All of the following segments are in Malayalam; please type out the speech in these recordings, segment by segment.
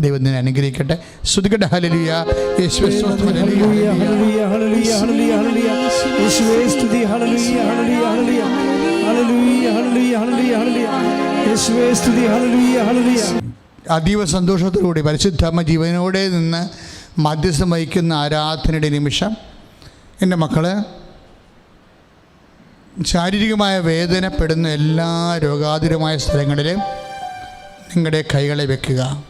ദൈവം നിന്നെ അനുഗ്രഹിക്കട്ടെ. ശ്രുതിക്കട്ടെ ഹലലിയ. അതീവ സന്തോഷത്തോടുകൂടി പരിശുദ്ധമ്മ ജീവനോടെ നിന്ന് മധ്യസ്ഥം വഹിക്കുന്ന ആരാധനയുടെ നിമിഷം എന്റെ മക്കൾ ശാരീരികമായ വേദനപ്പെടുന്ന എല്ലാ രോഗാതുരമായ സ്ഥലങ്ങളിലും നിങ്ങളുടെ കൈകളെ വെക്കുക.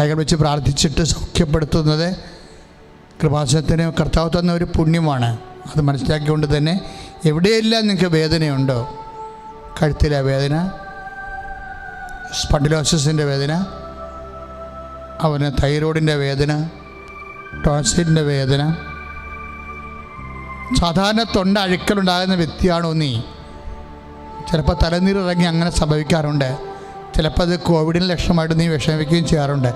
കൈകൾ വെച്ച് പ്രാർത്ഥിച്ചിട്ട് സൗഖ്യപ്പെടുത്തുന്നത് കൃപാസനത്തിന് കർത്താവ് തന്ന ഒരു പുണ്യമാണ്. അത് മനസ്സിലാക്കിക്കൊണ്ട് തന്നെ എവിടെയെല്ലാം നിങ്ങൾക്ക് വേദനയുണ്ടോ കഴുത്തിലെ വേദന സ്പണ്ടിലോസിന്റെ വേദന അവന് തൈറോയിഡിന്റെ വേദന ടോൺസിലിന്റെ വേദന സാധാരണ തൊണ്ട അഴുക്കലുണ്ടാകുന്ന വ്യക്തിയാണോ നീ? ചിലപ്പോൾ തലനീരിറങ്ങി അങ്ങനെ സംഭവിക്കാറുണ്ട്. ചിലപ്പോൾ അത് കോവിഡിന് ലക്ഷണമായിട്ട് നീ വിഷമിക്കുകയും ചെയ്യാറുണ്ട്.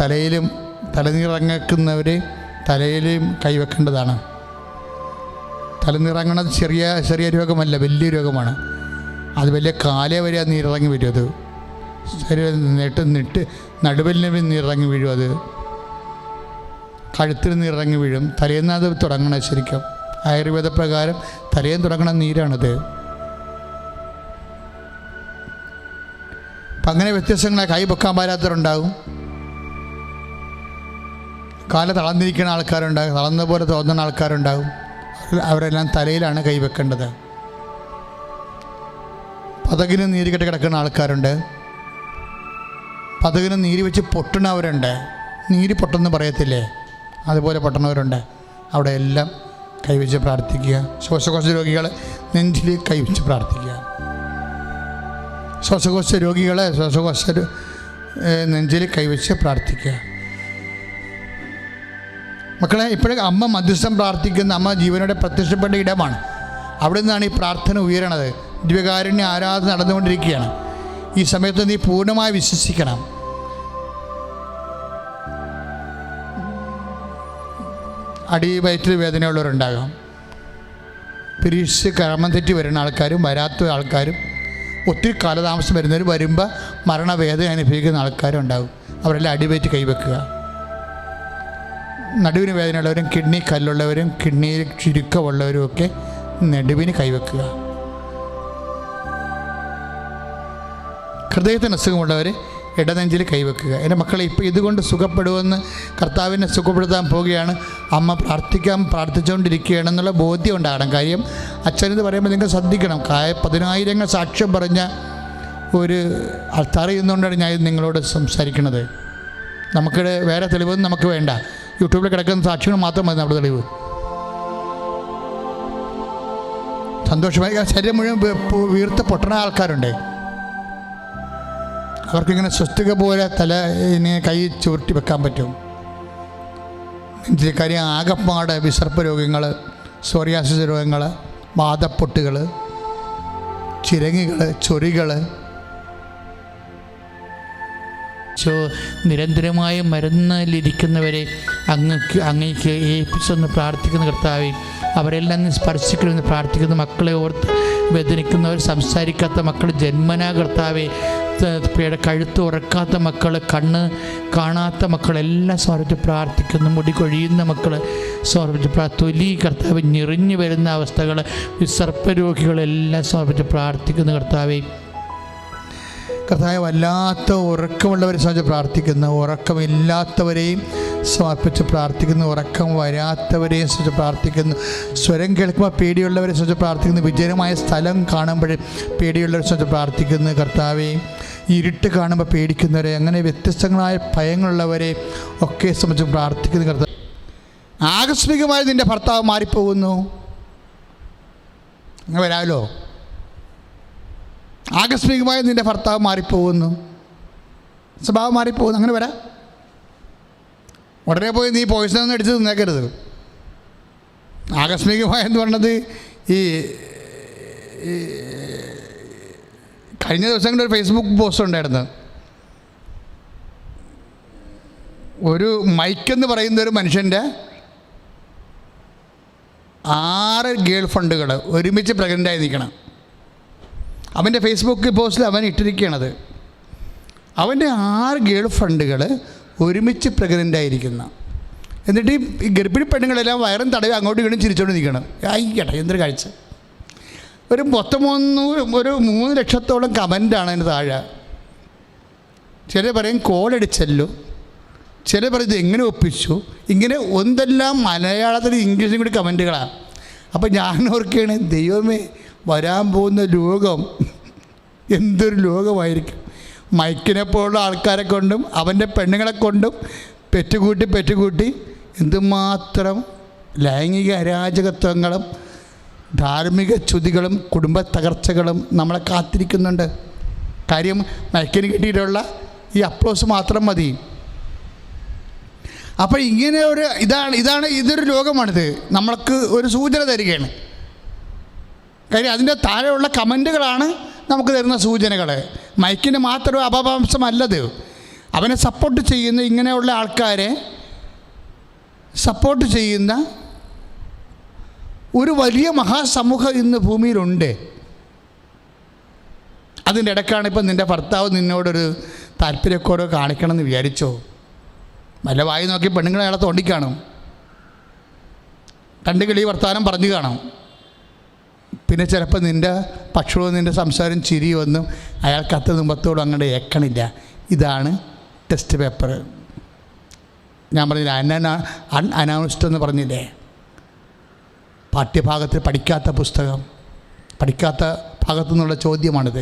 തലയിലും തലനിറങ്ങുന്നവർ തലയിലും കൈവെക്കേണ്ടതാണ്. തലനീറങ്ങണത് ചെറിയ ചെറിയ രോഗമല്ല വലിയ രോഗമാണ്. അത് വലിയ കാലേ വരെ അത് നീരിറങ്ങി വരും അത്. ശരീരം നെട്ട് നെട്ട് നടുവലിന് നീരിറങ്ങി വീഴും അത്. കഴുത്തിൽ നീരിറങ്ങി വീഴും. തലേന്ന് അത് തുടങ്ങണം ശരിക്കും. ആയുർവേദ പ്രകാരം തലേന്ന് തുടങ്ങണ നീരാണത്. അപ്പം അങ്ങനെ വ്യത്യസ്തങ്ങളെ വെക്കാൻ പാരാത്തവരുണ്ടാകും. കാല തളർന്നിരിക്കുന്ന ആൾക്കാരുണ്ടാകും തളർന്ന പോലെ തോന്നുന്ന ആൾക്കാരുണ്ടാകും. അവരെല്ലാം തലയിലാണ് കൈ വെക്കേണ്ടത്. പതകിന് നീര് കെട്ടി കിടക്കുന്ന ആൾക്കാരുണ്ട്. പതകിന് നീര് വെച്ച് പൊട്ടണവരുണ്ട് നീര് പൊട്ടെന്ന് പറയത്തില്ലേ? അതുപോലെ പൊട്ടണവരുണ്ട് അവിടെ എല്ലാം കൈവച്ച് പ്രാർത്ഥിക്കുക. ശ്വാസകോശ രോഗികൾ നെഞ്ചിൽ കൈവച്ച് പ്രാർത്ഥിക്കുക. ശ്വാസകോശ രോഗികളെ ശ്വാസകോശ നെഞ്ചിൽ കൈവച്ച് പ്രാർത്ഥിക്കുക. മക്കളെ ഇപ്പോഴും അമ്മ മധ്യസ്ഥം പ്രാർത്ഥിക്കുന്ന അമ്മ ജീവനോടെ പ്രത്യക്ഷപ്പെട്ട ഇടമാണ്. അവിടെ നിന്നാണ് ഈ പ്രാർത്ഥന ഉയരണത്. ദിവ്യകാരുണ്യ ആരാധന നടന്നുകൊണ്ടിരിക്കുകയാണ്. ഈ സമയത്ത് നീ പൂർണമായി വിശ്വസിക്കണം. അടി വയറ്റിൽ വേദനയുള്ളവരുണ്ടാകാം. പിരീക്ഷിച്ച് കർമ്മം തെറ്റി വരുന്ന ആൾക്കാരും വരാത്ത ആൾക്കാരും ഒത്തിരി കാലതാമസം വരുന്നവർ വരുമ്പോൾ മരണവേദന അനുഭവിക്കുന്ന ആൾക്കാരുണ്ടാകും. അവരെല്ലാം അടിവേറ്റ് കൈവെക്കുക. നടുവിന് വേദനയുള്ളവരും കിഡ്നി കല്ലുള്ളവരും കിഡ്നിയിൽ ചുരുക്കമുള്ളവരും ഒക്കെ നടുവിന് കൈവെക്കുക. ഹൃദയത്തിന് അസുഖമുള്ളവർ ഇടനെഞ്ചിൽ കൈവെക്കുക. എന്റെ മക്കളെ ഇപ്പോൾ ഇതുകൊണ്ട് സുഖപ്പെടുമെന്ന് കർത്താവിനെ സുഖപ്പെടുത്താൻ പോവുകയാണ്. അമ്മ പ്രാർത്ഥിക്കാൻ പ്രാർത്ഥിച്ചുകൊണ്ടിരിക്കുകയാണെന്നുള്ള ബോധ്യം ഉണ്ടാകണം കാര്യം അച്ഛനെന്ന് പറയുമ്പോൾ നിങ്ങൾ ശ്രദ്ധിക്കണം. കായ പതിനായിരങ്ങൾ സാക്ഷ്യം പറഞ്ഞ ഒരു അൾത്താറ ചെയ്യുന്നതുകൊണ്ടാണ് ഞാൻ നിങ്ങളോട് സംസാരിക്കുന്നത്. നമുക്ക് വേറെ തെളിവൊന്നും നമുക്ക് വേണ്ട. യൂട്യൂബിൽ കിടക്കുന്ന സാക്ഷികൾ മാത്രം മതി നമ്മുടെ തെളിവ്. സന്തോഷമായി ശരീരം മുഴുവൻ വീർത്ത് പൊട്ടണ ആൾക്കാരുണ്ട്. അവർക്കിങ്ങനെ സ്വസ്തിക പോലെ തല ഇനി കൈ ചുരുട്ടി വെക്കാൻ പറ്റും. കാര്യം ആകപ്പാട് വിസർപ്പ രോഗങ്ങൾ സോറിയാസിസ് രോഗങ്ങൾ വാദപ്പൊട്ടുകൾ ചിരങ്ങികൾ ചൊറികൾ ചോ നിരന്തരമായ മരുന്നിലിരിക്കുന്നവരെ അങ്ങക്ക് അങ്ങേക്ക് ഏൽപ്പിച്ചൊന്ന് പ്രാർത്ഥിക്കുന്ന കർത്താവെ അവരെല്ലാം നീ സ്പർശിക്കണമെന്ന് പ്രാർത്ഥിക്കുന്ന മക്കളെ ഓർത്ത് വേദനിക്കുന്നവർ സംസാരിക്കാത്ത മക്കൾ ജന്മനാ കർത്താവെ ത- പേടെ കഴുത്ത് ഉറക്കാത്ത മക്കൾ കണ്ണ് കാണാത്ത മക്കളെല്ലാം സ്വർവിച്ച് പ്രാർത്ഥിക്കുന്നു. മുടി കൊഴിയുന്ന മക്കൾ സ്വർവിച്ച് പ്രാ തൊലി കർത്താവ് ഞെറിഞ്ഞു വരുന്ന അവസ്ഥകൾ സർപ്പരോഗികളെല്ലാം സ്വർവിച്ച് പ്രാർത്ഥിക്കുന്നു കർത്താവേ. കർത്താവ് വല്ലാത്ത ഉറക്കമുള്ളവരെ സംബന്ധിച്ച് പ്രാർത്ഥിക്കുന്നു. ഉറക്കമില്ലാത്തവരെയും സമർപ്പിച്ച് പ്രാർത്ഥിക്കുന്നു. ഉറക്കം വരാത്തവരെയും സംബന്ധിച്ച് പ്രാർത്ഥിക്കുന്നു. സ്വരം കേൾക്കുമ്പോൾ പേടിയുള്ളവരെ സംബന്ധിച്ച് പ്രാർത്ഥിക്കുന്നു. വിജയമായ സ്ഥലം കാണുമ്പോൾ പേടിയുള്ളവരെ സംബന്ധിച്ച് പ്രാർത്ഥിക്കുന്നു കർത്താവെ. ഇരുട്ട് കാണുമ്പോൾ പേടിക്കുന്നവരെ അങ്ങനെ വ്യത്യസ്തങ്ങളായ ഭയങ്ങളുള്ളവരെ ഒക്കെ സംബന്ധിച്ച് പ്രാർത്ഥിക്കുന്നു കർത്താവ്. ആകസ്മികമായി നിന്റെ ഭർത്താവ് മാറിപ്പോകുന്നു. അങ്ങനെ വരാമല്ലോ ആകസ്മികമായി നിന്റെ ഭർത്താവ് മാറിപ്പോകുന്നു. സ്വഭാവം മാറിപ്പോകുന്നു. അങ്ങനെ വരാം. ഉടനെ പോയി നീ പോയിസൺ ഒന്നും അടിച്ച് തിന്നേക്കരുത്. ആകസ്മികമായെന്ന് പറഞ്ഞത് ഈ ഈ കഴിഞ്ഞ ദിവസങ്ങളിൽ ഒരു ഫേസ്ബുക്ക് പോസ്റ്റ് ഉണ്ടായിരുന്നു. ഒരു മൈക്കെന്ന് പറയുന്ന ഒരു മനുഷ്യന്റെ ആറ് ഗേൾ ഫണ്ടുകൾ ഒരുമിച്ച് പ്രഗ്നന്റായി നിൽക്കണം. അവന്റെ ഫേസ്ബുക്ക് പോസ്റ്റിൽ അവൻ ഇട്ടിരിക്കുകയാണത് അവന്റെ ആറ് ഗേൾ ഫണ്ടുകൾ ഒരുമിച്ച് പ്രഗ്നന്റ് ആയിരിക്കുന്ന. എന്നിട്ട് ഈ ഗർഭിണി പെണ്ണുങ്ങളെല്ലാം വയറും തടവി അങ്ങോട്ടും ഇങ്ങോട്ടും ചിരിച്ചുകൊണ്ട് നിൽക്കണം. ആയിക്കട്ടെ എന്തൊരു കാഴ്ച. ഒരു മൊത്തം മുന്നൂറ് ഒരു മൂന്ന് ലക്ഷത്തോളം കമന്റാണ് അതിന് താഴെ. ചില പറയും കോളടിച്ചല്ലോ. ചില പറയും ഇത് എങ്ങനെ ഒപ്പിച്ചു? ഇങ്ങനെ എന്തെല്ലാം മലയാളത്തിൽ ഇംഗ്ലീഷിലും കൂടി കമന്റുകളാണ് അപ്പോൾ ഞാൻ ഓർക്കുകയാണ് ദൈവമേ വരാൻ പോകുന്ന ലോകം എന്തൊരു ലോകമായിരിക്കും. മൈക്കിനെ പോലുള്ള ആൾക്കാരെ കൊണ്ടും അവന്റെ പെണ്ണുങ്ങളെ കൊണ്ടും പെറ്റുകൂട്ടി പെറ്റുകൂട്ടി എന്തുമാത്രം ലൈംഗിക അരാജകത്വങ്ങളും ധാർമ്മിക ചുതികളും കുടുംബ തകർച്ചകളും നമ്മളെ കാത്തിരിക്കുന്നുണ്ട്. കാര്യം മയക്കിന് കിട്ടിയിട്ടുള്ള ഈ അപ്ലോസ് മാത്രം മതി. അപ്പോൾ ഇങ്ങനെ ഒരു ഇതാണ് ഇതാണ് ഇതൊരു രോഗമാണിത്. നമ്മൾക്ക് ഒരു സൂചന തരികയാണ്. കാര്യം അതിന്റെ താഴെയുള്ള കമന്റുകളാണ് നമുക്ക് തരുന്ന സൂചനകൾ മൈക്കിന് മാത്രം അപവാംശമല്ലത് അവനെ സപ്പോർട്ട് ചെയ്യുന്ന ഇങ്ങനെയുള്ള ആൾക്കാരെ സപ്പോർട്ട് ചെയ്യുന്ന ഒരു വലിയ മഹാസമൂഹം ഇന്ന് ഭൂമിയിലുണ്ട്. അതിന്റെ ഇടയ്ക്കാണ് ഇപ്പം നിന്റെ ഭർത്താവ് നിന്നോടൊരു താല്പര്യക്കോടെ കാണിക്കണമെന്ന് വിചാരിച്ചോ? വല്ല വായി നോക്കി പെണ്ണുങ്ങളെ അയാളെ തോണ്ടിക്കാണും. രണ്ട് കിളി വർത്താനം പറഞ്ഞു കാണും. പിന്നെ ചിലപ്പോൾ നിന്റെ പക്ഷവും നിന്റെ സംസാരം ചിരിയൊന്നും അയാൾ കത്ത് തുമ്പത്തോടും അങ്ങോട്ട് ഏക്കണില്ല. ഇതാണ് ടെസ്റ്റ് പേപ്പർ ഞാൻ പറഞ്ഞില്ല അന അൺ അനൗൺസ്ഡ് എന്ന് പറഞ്ഞില്ലേ? പാഠ്യഭാഗത്തിൽ പഠിക്കാത്ത പുസ്തകം പഠിക്കാത്ത ഭാഗത്തു നിന്നുള്ള ചോദ്യമാണിത്.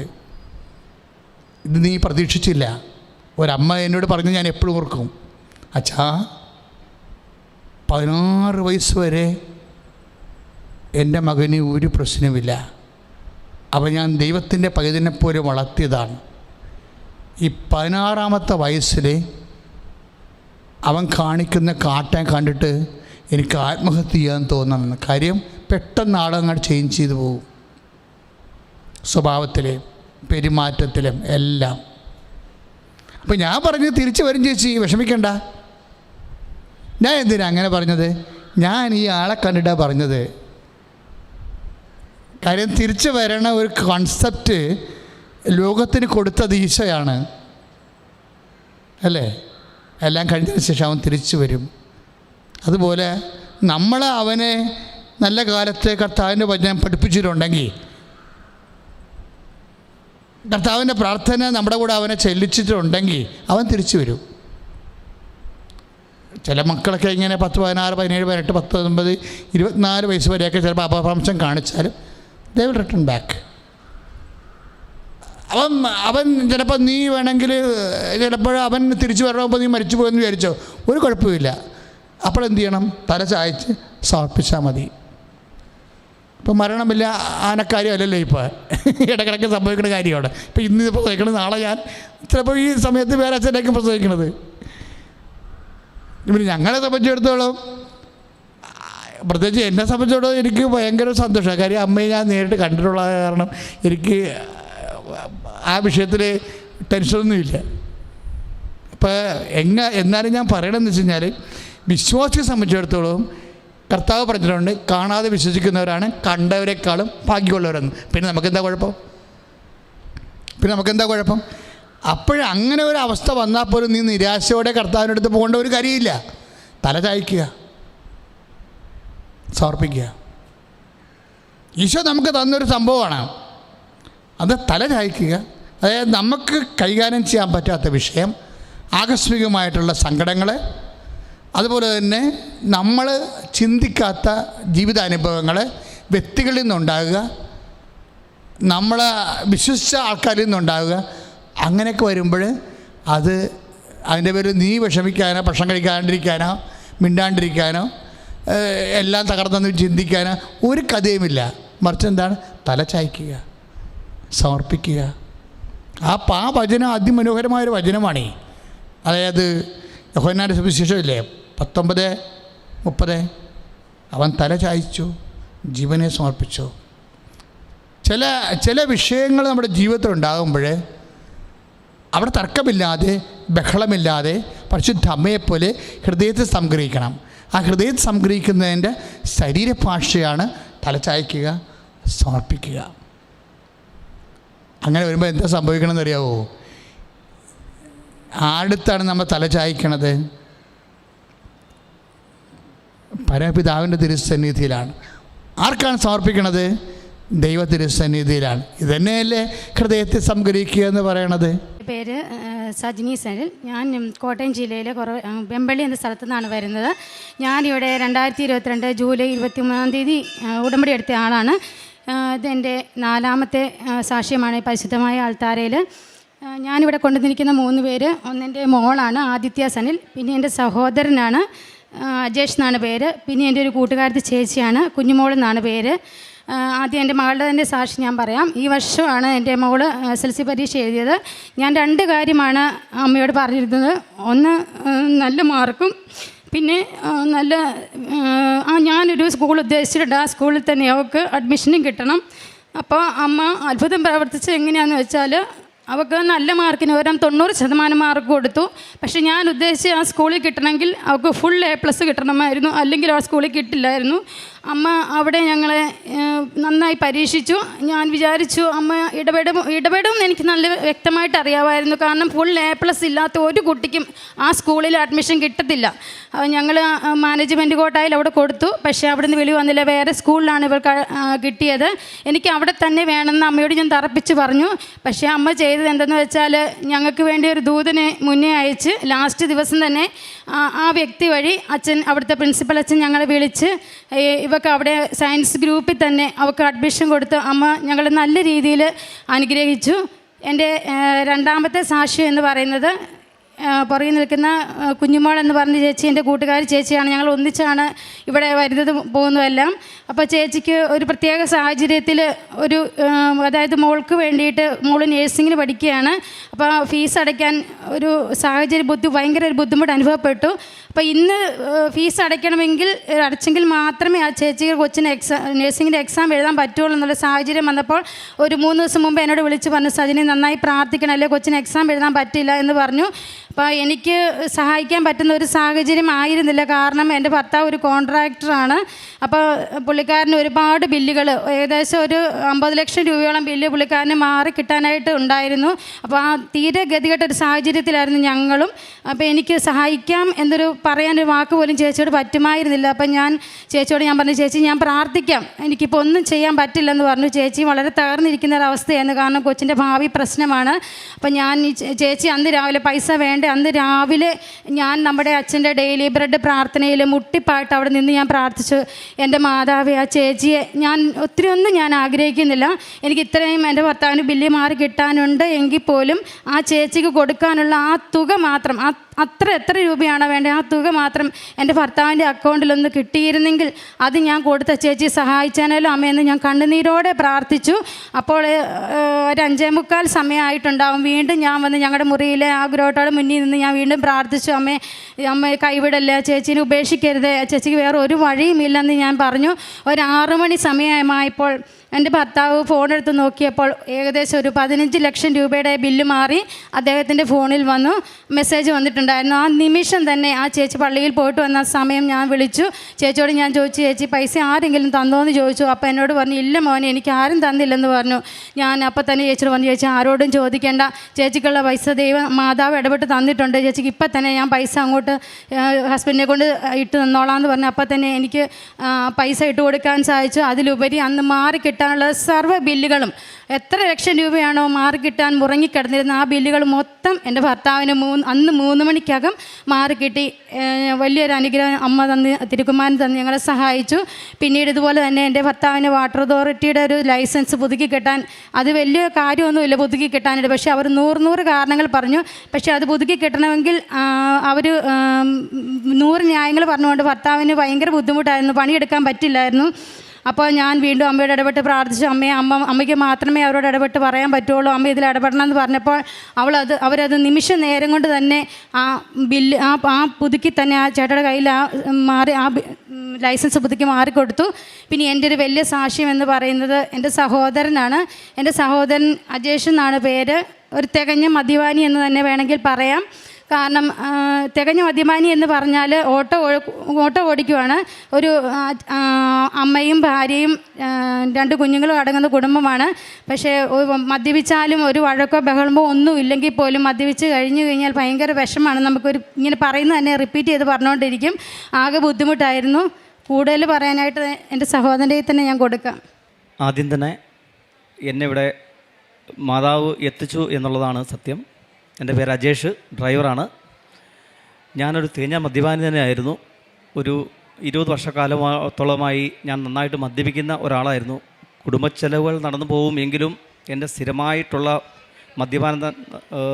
ഇത് നീ പ്രതീക്ഷിച്ചില്ല. ഒരമ്മ എന്നോട് പറഞ്ഞ് ഞാൻ എപ്പോഴും ഓർക്കും അച്ഛാ പതിനാറ് വയസ്സ് വരെ എന്റെ മകന് ഒരു പ്രശ്നമില്ല അവൻ ഞാൻ ദൈവത്തിന്റെ പൈതനെ വളർത്തിയതാണ്. ഈ പതിനാറാമത്തെ വയസ്സിൽ അവൻ കാണിക്കുന്ന കാട്ടം കണ്ടിട്ട് എനിക്ക് ആത്മഹത്യ ചെയ്യാൻ തോന്നണമെന്ന് കാര്യം പെട്ടെന്ന് ആളങ്ങോട്ട് ചേഞ്ച് ചെയ്തു പോകും. സ്വഭാവത്തിലെ പെരുമാറ്റത്തിലും എല്ലാം. അപ്പം ഞാൻ പറഞ്ഞ് തിരിച്ചു വരും ചേച്ചി വിഷമിക്കണ്ട. ഞാൻ എന്തിനാ അങ്ങനെ പറഞ്ഞത്? ഞാൻ ഈ ആളെ കണ്ടിട്ടാണ് പറഞ്ഞത്. കാര്യം തിരിച്ചു വരണ ഒരു കോൺസെപ്റ്റ് ലോകത്തിന് കൊടുത്ത ദീശയാണ് അല്ലേ? എല്ലാം കഴിഞ്ഞതിന് ശേഷം അവൻ തിരിച്ചു വരും. അതുപോലെ നമ്മൾ അവനെ നല്ല കാലത്തെ കർത്താവിന്റെ വചനം പഠിപ്പിച്ചിട്ടുണ്ടെങ്കിൽ കർത്താവിന്റെ പ്രാർത്ഥന നമ്മുടെ കൂടെ അവനെ ചെല്ലിച്ചിട്ടുണ്ടെങ്കിൽ അവൻ തിരിച്ചു വരും. ചില മക്കളൊക്കെ ഇങ്ങനെ പത്ത് പതിനാറ് പതിനേഴ് പതിനെട്ട് പത്ത് പത്തൊമ്പത് ഇരുപത്തിനാല് വയസ്സ് വരെയൊക്കെ ചിലപ്പോൾ അപഭ്രംശം കാണിച്ചാലും ദേ വിൽ റിട്ടേൺ ബാക്ക് അവൻ അവൻ ചിലപ്പോൾ നീ വേണമെങ്കിൽ ചിലപ്പോൾ അവൻ തിരിച്ചു വരണമ്പോൾ നീ മരിച്ചു പോയെന്ന് വിചാരിച്ചോ. ഒരു കുഴപ്പമില്ല അപ്പോൾ എന്ത് ചെയ്യണം തല ചായച്ച് സമർപ്പിച്ചാൽ മതി. ഇപ്പം മരണമില്ല ആനക്കാര്യം അല്ലല്ലോ ഇപ്പോൾ ഇടക്കിടയ്ക്ക് സംഭവിക്കുന്ന കാര്യമാണ്. ഇപ്പം ഇന്ന് ഇപ്പോൾ പ്രസവിക്കണം നാളെ ഞാൻ ചിലപ്പോൾ ഈ സമയത്ത് വേറെ അച്ഛനായിരിക്കും പ്രസവിക്കണത്. ഇവർ ഞങ്ങളെ സംബന്ധിച്ചിടത്തോളം പ്രത്യേകിച്ച് എന്നെ സംബന്ധിച്ചിടത്തോളം എനിക്ക് ഭയങ്കര സന്തോഷമാണ്. കാര്യം അമ്മയെ ഞാൻ നേരിട്ട് കണ്ടിട്ടുള്ള കാരണം എനിക്ക് ആ വിഷയത്തിൽ ടെൻഷനൊന്നുമില്ല. അപ്പോൾ എങ്ങ എന്നാലും ഞാൻ പറയണമെന്ന് വെച്ച് കഴിഞ്ഞാൽ വിശ്വാസിയെ സംബന്ധിച്ചിടത്തോളം കർത്താവ് പറഞ്ഞിട്ടുണ്ട് കാണാതെ വിശ്വസിക്കുന്നവരാണ് കണ്ടവരെക്കാളും ഭാഗ്യമുള്ളവരെന്ന്. പിന്നെ നമുക്കെന്താ കുഴപ്പം? പിന്നെ നമുക്കെന്താ കുഴപ്പം? അപ്പോഴങ്ങനെ ഒരു അവസ്ഥ വന്നാൽ പോലും നീ നിരാശയോടെ കർത്താവിന്റെ അടുത്ത് പോകേണ്ട ഒരു കാര്യമില്ല. തല ചായ്ക്കുക. സമർപ്പിക്കുക. ഈശോ നമുക്ക് തന്നൊരു സംഭവമാണ്. അത് തല ചായ്ക്കുക. അതായത് നമുക്ക് കൈകാര്യം ചെയ്യാൻ പറ്റാത്ത വിഷയം ആകസ്മികമായിട്ടുള്ള സങ്കടങ്ങൾ അതുപോലെ തന്നെ നമ്മൾ ചിന്തിക്കാത്ത ജീവിതാനുഭവങ്ങൾ വ്യക്തികളിൽ നിന്നുണ്ടാകുക നമ്മൾ വിശ്വസിച്ച ആൾക്കാരിൽ നിന്നുണ്ടാകുക അങ്ങനെയൊക്കെ വരുമ്പോൾ അത് അതിന്റെ പേര് നീ വിഷമിക്കാനോ ഭക്ഷണം കഴിക്കാണ്ടിരിക്കാനോ മിണ്ടാണ്ടിരിക്കാനോ എല്ലാം തകർന്നെന്ന് ചിന്തിക്കാനോ ഒരു കഥയുമില്ല. മറിച്ച് എന്താണ്? തല ചായ്ക്കുക സമർപ്പിക്കുക. ആ പാ വചനം അതിമനോഹരമായൊരു വചനമാണേ. അതായത് യഹോനാന്റെ സുവിശേഷമില്ലേ പത്തൊമ്പത് മുപ്പത്. അവൻ തല ചായ്ച്ചു ജീവനെ സമർപ്പിച്ചു. ചില ചില വിഷയങ്ങൾ നമ്മുടെ ജീവിതത്തിൽ ഉണ്ടാകുമ്പോൾ അവിടെ തർക്കമില്ലാതെ ബഹളമില്ലാതെ പരിശുദ്ധ അമ്മയെപ്പോലെ ഹൃദയത്തെ സംഗ്രഹിക്കണം. ആ ഹൃദയത്തെ സംഗ്രഹിക്കുന്നതിന്റെ ശരീരഭാഷയാണ് തലച്ചായ്ക്കുക സമർപ്പിക്കുക. അങ്ങനെ വരുമ്പോൾ എന്താ സംഭവിക്കണമെന്നറിയാവോ? ആടുത്താണ് നമ്മൾ തല പരമപിതാവിന്റെ തിരുസന്നിധിയിലാണ്. ആർക്കാണ് സമർപ്പിക്കണത്? ദൈവ തിരുസന്നിധിയിലാണ് ഇതന്നെയല്ലേ ഹൃദയത്തെ സംഗ്രഹിക്കുക എന്ന് പറയണത്? പേര് സജിനി സനിൽ ഞാൻ കോട്ടയം ജില്ലയിലെ കുറ വെമ്പള്ളി എന്ന സ്ഥലത്തു നിന്നാണ് വരുന്നത്. ഞാനിവിടെ രണ്ടായിരത്തി ഇരുപത്തിരണ്ട് ജൂലൈ ഇരുപത്തി മൂന്നാം തീയതി ഉടമ്പടി എടുത്ത ആളാണ്. ഇതെന്റെ നാലാമത്തെ സാക്ഷ്യമാണ് പരിശുദ്ധമായ ആൾത്താരയിൽ ഞാനിവിടെ കൊണ്ടുവന്നിരിക്കുന്ന മൂന്ന് പേര്. ഒന്നെന്റെ മോളാണ് ആദിത്യ സനിൽ. പിന്നെ എന്റെ സഹോദരനാണ് അജേഷ് എന്നാണ് പേര്. പിന്നെ എന്റെ ഒരു കൂട്ടുകാരത്തി ചേച്ചിയാണ് കുഞ്ഞുമോൾ എന്നാണ് പേര്. ആദ്യം എന്റെ മകളുടെ തന്നെ സാക്ഷി ഞാൻ പറയാം. ഈ വർഷമാണ് എന്റെ മകൾ എസ് എൽ സി പരീക്ഷ എഴുതിയത്. ഞാൻ രണ്ട് കാര്യമാണ് അമ്മയോട് പറഞ്ഞിരുന്നത്. ഒന്ന് നല്ല മാർക്കും പിന്നെ നല്ല ആ, ഞാനൊരു സ്കൂൾ ഉദ്ദേശിച്ചിട്ടുണ്ട്. ആ സ്കൂളിൽ തന്നെ അവൾക്ക് അഡ്മിഷനും കിട്ടണം. അപ്പോൾ അമ്മ അത്ഭുതം പ്രവർത്തിച്ച് എങ്ങനെയാണെന്ന് വെച്ചാൽ അവൾക്ക് നല്ല മാർക്കിന് വരാൻ തൊണ്ണൂറ് ശതമാനം മാർക്ക് കൊടുത്തു. പക്ഷെ ഞാൻ ഉദ്ദേശിച്ച ആ സ്കൂളിൽ കിട്ടണമെങ്കിൽ അവൾക്ക് ഫുൾ എ പ്ലസ് കിട്ടണമായിരുന്നു. അല്ലെങ്കിൽ ആ സ്കൂളിൽ കിട്ടില്ലായിരുന്നു. അമ്മ അവിടെ ഞങ്ങളെ നന്നായി പരീക്ഷിച്ചു. ഞാൻ വിചാരിച്ചു അമ്മ ഇടപെടും ഇടപെടും എനിക്ക് നല്ല വ്യക്തമായിട്ട് അറിയാമായിരുന്നു. കാരണം ഫുൾ എ പ്ലസ് ഇല്ലാത്ത ഒരു കുട്ടിക്കും ആ സ്കൂളിൽ അഡ്മിഷൻ കിട്ടത്തില്ല. ഞങ്ങൾ മാനേജ്മെന്റ് കോട്ടായിൽ അവിടെ കൊടുത്തു. പക്ഷേ അവിടെ നിന്ന് വെളി വന്നില്ല. വേറെ സ്കൂളിലാണ് ഇവർക്ക് കിട്ടിയത്. എനിക്ക് അവിടെ തന്നെ വേണമെന്ന് അമ്മയോട് ഞാൻ തറപ്പിച്ച് പറഞ്ഞു. പക്ഷേ അമ്മ ചെയ്തത് എന്തെന്ന് വെച്ചാൽ ഞങ്ങൾക്ക് വേണ്ടി ഒരു ദൂതനെ മുന്നേ അയച്ച് ലാസ്റ്റ് ദിവസം തന്നെ ആ വ്യക്തി വഴി അച്ഛൻ അവിടുത്തെ പ്രിൻസിപ്പൽ അച്ഛൻ ഞങ്ങളെ വിളിച്ച് ഏ, ഇവക്ക് അവിടെ സയൻസ് ഗ്രൂപ്പിൽ തന്നെ അവൾക്ക് അഡ്മിഷൻ കൊടുത്ത് അമ്മ ഞങ്ങൾ നല്ല രീതിയിൽ അനുഗ്രഹിച്ചു. എന്റെ രണ്ടാമത്തെ സാക്ഷ്യം എന്ന് പറയുന്നത് പുറകിൽ നിൽക്കുന്ന കുഞ്ഞുമോൾ എന്ന് പറഞ്ഞ ചേച്ചി എന്റെ കൂട്ടുകാരി ചേച്ചിയാണ്. ഞങ്ങൾ ഒന്നിച്ചാണ് ഇവിടെ വരുന്നത് പോകുന്നതെല്ലാം. അപ്പോൾ ചേച്ചിക്ക് ഒരു പ്രത്യേക സാഹചര്യത്തിൽ ഒരു അതായത് മോൾക്ക് വേണ്ടിയിട്ട് മോൾ നേഴ്സിങ്ങിന് പഠിക്കുകയാണ്. അപ്പോൾ ഫീസ് അടയ്ക്കാൻ ഒരു സാഹചര്യ ബുദ്ധി ഭയങ്കര ഒരു ബുദ്ധിമുട്ട് അനുഭവപ്പെട്ടു. അപ്പോൾ ഇന്ന് ഫീസ് അടയ്ക്കണമെങ്കിൽ അടച്ചെങ്കിൽ മാത്രമേ ആ ചേച്ചിക്ക് കൊച്ചിന് എക്സാം നേഴ്സിങ്ങിന്റെ എക്സാം എഴുതാൻ പറ്റുള്ളൂ എന്നുള്ള സാഹചര്യം വന്നപ്പോൾ ഒരു മൂന്ന് ദിവസം മുമ്പ് എന്നോട് വിളിച്ച് പറഞ്ഞു സജിനി നന്നായി പ്രാർത്ഥിക്കണം. അല്ലെ കൊച്ചിന് എക്സാം എഴുതാൻ പറ്റില്ല എന്ന് പറഞ്ഞു. അപ്പോൾ എനിക്ക് സഹായിക്കാൻ പറ്റുന്ന ഒരു സാഹചര്യം ആയിരുന്നില്ല. കാരണം എന്റെ ഭർത്താവ് ഒരു കോൺട്രാക്ടറാണ് അപ്പോൾ പുള്ളിക്കാരന് ഒരുപാട് ബില്ലുകൾ ഏകദേശം ഒരു അമ്പത് ലക്ഷം രൂപയോളം ബില്ല് പുള്ളിക്കാരന് മാറി കിട്ടാനായിട്ട് ഉണ്ടായിരുന്നു. അപ്പോൾ ആ തീരെ ഗതികെട്ട ഒരു സാഹചര്യത്തിലായിരുന്നു ഞങ്ങളും. അപ്പോൾ എനിക്ക് സഹായിക്കാം എന്നൊരു പറയാനൊരു വാക്ക് പോലും ചേച്ചിയോട് പറ്റുമായിരുന്നില്ല. അപ്പം ഞാൻ ചേച്ചിയോട് ഞാൻ പറഞ്ഞു ചേച്ചി ഞാൻ പ്രാർത്ഥിക്കാം. എനിക്കിപ്പോൾ ഒന്നും ചെയ്യാൻ പറ്റില്ലെന്ന് പറഞ്ഞു. ചേച്ചി വളരെ തകർന്നിരിക്കുന്ന ഒരു അവസ്ഥയായിരുന്നു. കാരണം കൊച്ചിന്റെ ഭാവി പ്രശ്നമാണ്. അപ്പം ഞാൻ ചേച്ചി അന്ന് രാവിലെ പൈസ വേണ്ട അന്ന് രാവിലെ ഞാൻ നമ്മുടെ അച്ഛന്റെ ഡെയിലി ബ്രെഡ് പ്രാർത്ഥനയിൽ മുട്ടിപ്പായിട്ട് അവിടെ നിന്ന് ഞാൻ പ്രാർത്ഥിച്ചു. എന്റെ മാതാവ് ആ ചേച്ചിയെ ഞാൻ ഒത്തിരി ഒന്നും ഞാൻ ആഗ്രഹിക്കുന്നില്ല. എനിക്ക് ഇത്രയും എന്റെ ഭർത്താവിന് ബില്ല് മാറി കിട്ടാനുണ്ട് എങ്കിൽ പോലും ആ ചേച്ചിക്ക് കൊടുക്കാനുള്ള ആ തുക മാത്രം ആ അത്ര എത്ര രൂപയാണോ വേണ്ടത്? ആ തുക മാത്രം എന്റെ ഭർത്താവിന്റെ അക്കൗണ്ടിലൊന്ന് കിട്ടിയിരുന്നെങ്കിൽ അത് ഞാൻ കൊടുത്ത ചേച്ചി സഹായിച്ചാനല്ലോ അമ്മയെന്ന് ഞാൻ കണ്ണുനീരോടെ പ്രാർത്ഥിച്ചു. അപ്പോൾ ഒരു അഞ്ചേ മുക്കാൽ സമയമായിട്ടുണ്ടാവും. വീണ്ടും ഞാൻ വന്ന് ഞങ്ങളുടെ മുറിയിലെ ആ ഗ്രോട്ടോടെ മുന്നിൽ നിന്ന് ഞാൻ വീണ്ടും പ്രാർത്ഥിച്ചു അമ്മേ അമ്മ കൈവിടല്ല ചേച്ചീനെ ഉപേക്ഷിക്കരുത് ചേച്ചിക്ക് വേറെ ഒരു വഴിയുമില്ലെന്ന് ഞാൻ പറഞ്ഞു. ഒരു ആറുമണി സമയമായപ്പോൾ എന്റെ ഭർത്താവ് ഫോൺ എടുത്ത് നോക്കിയപ്പോൾ ഏകദേശം ഒരു പതിനഞ്ച് ലക്ഷം രൂപയുടെ ബില്ല് മാറി അദ്ദേഹത്തിന്റെ ഫോണിൽ വന്നു. മെസ്സേജ് വന്നിട്ടുണ്ടായിരുന്നു. ആ നിമിഷം തന്നെ ആ ചേച്ചി പള്ളിയിൽ പോയിട്ട് വന്ന സമയം ഞാൻ വിളിച്ചു. ചേച്ചിയോട് ഞാൻ ചോദിച്ചു ചേച്ചി പൈസ ആരെങ്കിലും തന്നോ? എന്ന് ചോദിച്ചു. അപ്പോൾ എന്നോട് പറഞ്ഞു ഇല്ല മോനെ എനിക്ക് ആരും തന്നില്ലെന്ന് പറഞ്ഞു. ഞാൻ അപ്പോൾ തന്നെ ചേച്ചിയോട് പറഞ്ഞു ചേച്ചി ആരോടും ചോദിക്കേണ്ട. ചേച്ചിക്കുള്ള പൈസ ദൈവം മാതാവ് ഇടപെട്ട് തന്നിട്ടുണ്ട്. ചേച്ചിക്ക് ഇപ്പം തന്നെ ഞാൻ പൈസ അങ്ങോട്ട് ഹസ്ബൻഡിനെ കൊണ്ട് ഇട്ട് തന്നോളാം എന്ന് പറഞ്ഞു. അപ്പോൾ തന്നെ എനിക്ക് പൈസ ഇട്ട് കൊടുക്കാൻ സാധിച്ചു. അതിലുപരി അന്ന് മാറി കിട്ടാനുള്ള സർവ ബില്ലുകളും എത്ര ലക്ഷം രൂപയാണോ മാറി കിട്ടാൻ മുറങ്ങിക്കിടന്നിരുന്ന ആ ബില്ലുകൾ മൊത്തം എന്റെ ഭർത്താവിന് മൂന്ന് അന്ന് മൂന്ന് മണിക്കകം മാറി കിട്ടി. വലിയൊരു അനുഗ്രഹം അമ്മ തന്ന് തിരുക്കുമാരൻ തന്ന് ഞങ്ങളെ സഹായിച്ചു. പിന്നീട് ഇതുപോലെ തന്നെ എന്റെ ഭർത്താവിന് വാട്ടർ അതോറിറ്റിയുടെ ഒരു ലൈസൻസ് പുതുക്കി കിട്ടാൻ അത് വലിയ കാര്യമൊന്നുമില്ല പുതുക്കി കിട്ടാനായിട്ട്. പക്ഷേ അവർ നൂറ് നൂറ് കാരണങ്ങൾ പറഞ്ഞു. പക്ഷേ അത് പുതുക്കി കിട്ടണമെങ്കിൽ അവർ നൂറ് ന്യായങ്ങൾ പറഞ്ഞുകൊണ്ട് ഭർത്താവിന് ഭയങ്കര ബുദ്ധിമുട്ടായിരുന്നു. പണിയെടുക്കാൻ പറ്റില്ലായിരുന്നു. അപ്പോൾ ഞാൻ വീണ്ടും അമ്മയോട് ഇടപെട്ട് പ്രാർത്ഥിച്ചു. അമ്മയെ അമ്മ അമ്മയ്ക്ക് മാത്രമേ അവരോട് ഇടപെട്ട് പറയാൻ പറ്റുള്ളൂ. അമ്മ ഇതിൽ ഇടപെടണം എന്ന് പറഞ്ഞപ്പോൾ അവളത് അവരത് നിമിഷ നേരം കൊണ്ട് തന്നെ ആ ബില്ല് ആ ആ പുതുക്കി തന്നെ ആ ചേട്ടയുടെ കയ്യിൽ ആ മാറി ആ ലൈസൻസ് പുതുക്കി മാറിക്കൊടുത്തു പിന്നെ എന്റെ ഒരു വലിയ സാക്ഷ്യം എന്ന് പറയുന്നത് എന്റെ സഹോദരനാണ്. എന്റെ സഹോദരൻ അജേഷ് എന്നാണ് പേര്. ഒരു തികഞ്ഞ മദ്യപാനി എന്ന് തന്നെ വേണമെങ്കിൽ പറയാം. കാരണം തികഞ്ഞ മദ്യപാനി എന്ന് പറഞ്ഞാൽ ഓട്ടോ ഓട്ടോ ഓടിക്കുവാണ്. ഒരു അമ്മയും ഭാര്യയും രണ്ട് കുഞ്ഞുങ്ങളും അടങ്ങുന്ന കുടുംബമാണ്. പക്ഷേ മദ്യപിച്ചാലും ഒരു വഴക്കോ ബഹളമോ ഒന്നും ഇല്ലെങ്കിൽ പോലും മദ്യപിച്ച് കഴിഞ്ഞു കഴിഞ്ഞാൽ ഭയങ്കര വിഷമാണ് നമുക്കൊരു ഇങ്ങനെ പറയുന്നത് തന്നെ റിപ്പീറ്റ് ചെയ്ത് പറഞ്ഞുകൊണ്ടിരിക്കും. ആകെ ബുദ്ധിമുട്ടായിരുന്നു. കൂടുതൽ പറയാനായിട്ട് എന്റെ സഹോദരന്റെ തന്നെ ഞാൻ കൊടുക്കാം. ആദ്യം തന്നെ എന്നെ ഇവിടെ മാതാവ് എത്തിച്ചു എന്നുള്ളതാണ് സത്യം. എന്റെ പേര് അജേഷ് ഡ്രൈവറാണ്. ഞാനൊരു തികഞ്ഞ മദ്യപാനി തന്നെയായിരുന്നു. ഒരു ഇരുപത് വർഷക്കാലത്തോളമായി ഞാൻ നന്നായിട്ട് മദ്യപിക്കുന്ന ഒരാളായിരുന്നു. കുടുംബച്ചെലവുകൾ നടന്നു പോകും എങ്കിലും എന്റെ സ്ഥിരമായിട്ടുള്ള മദ്യപാനം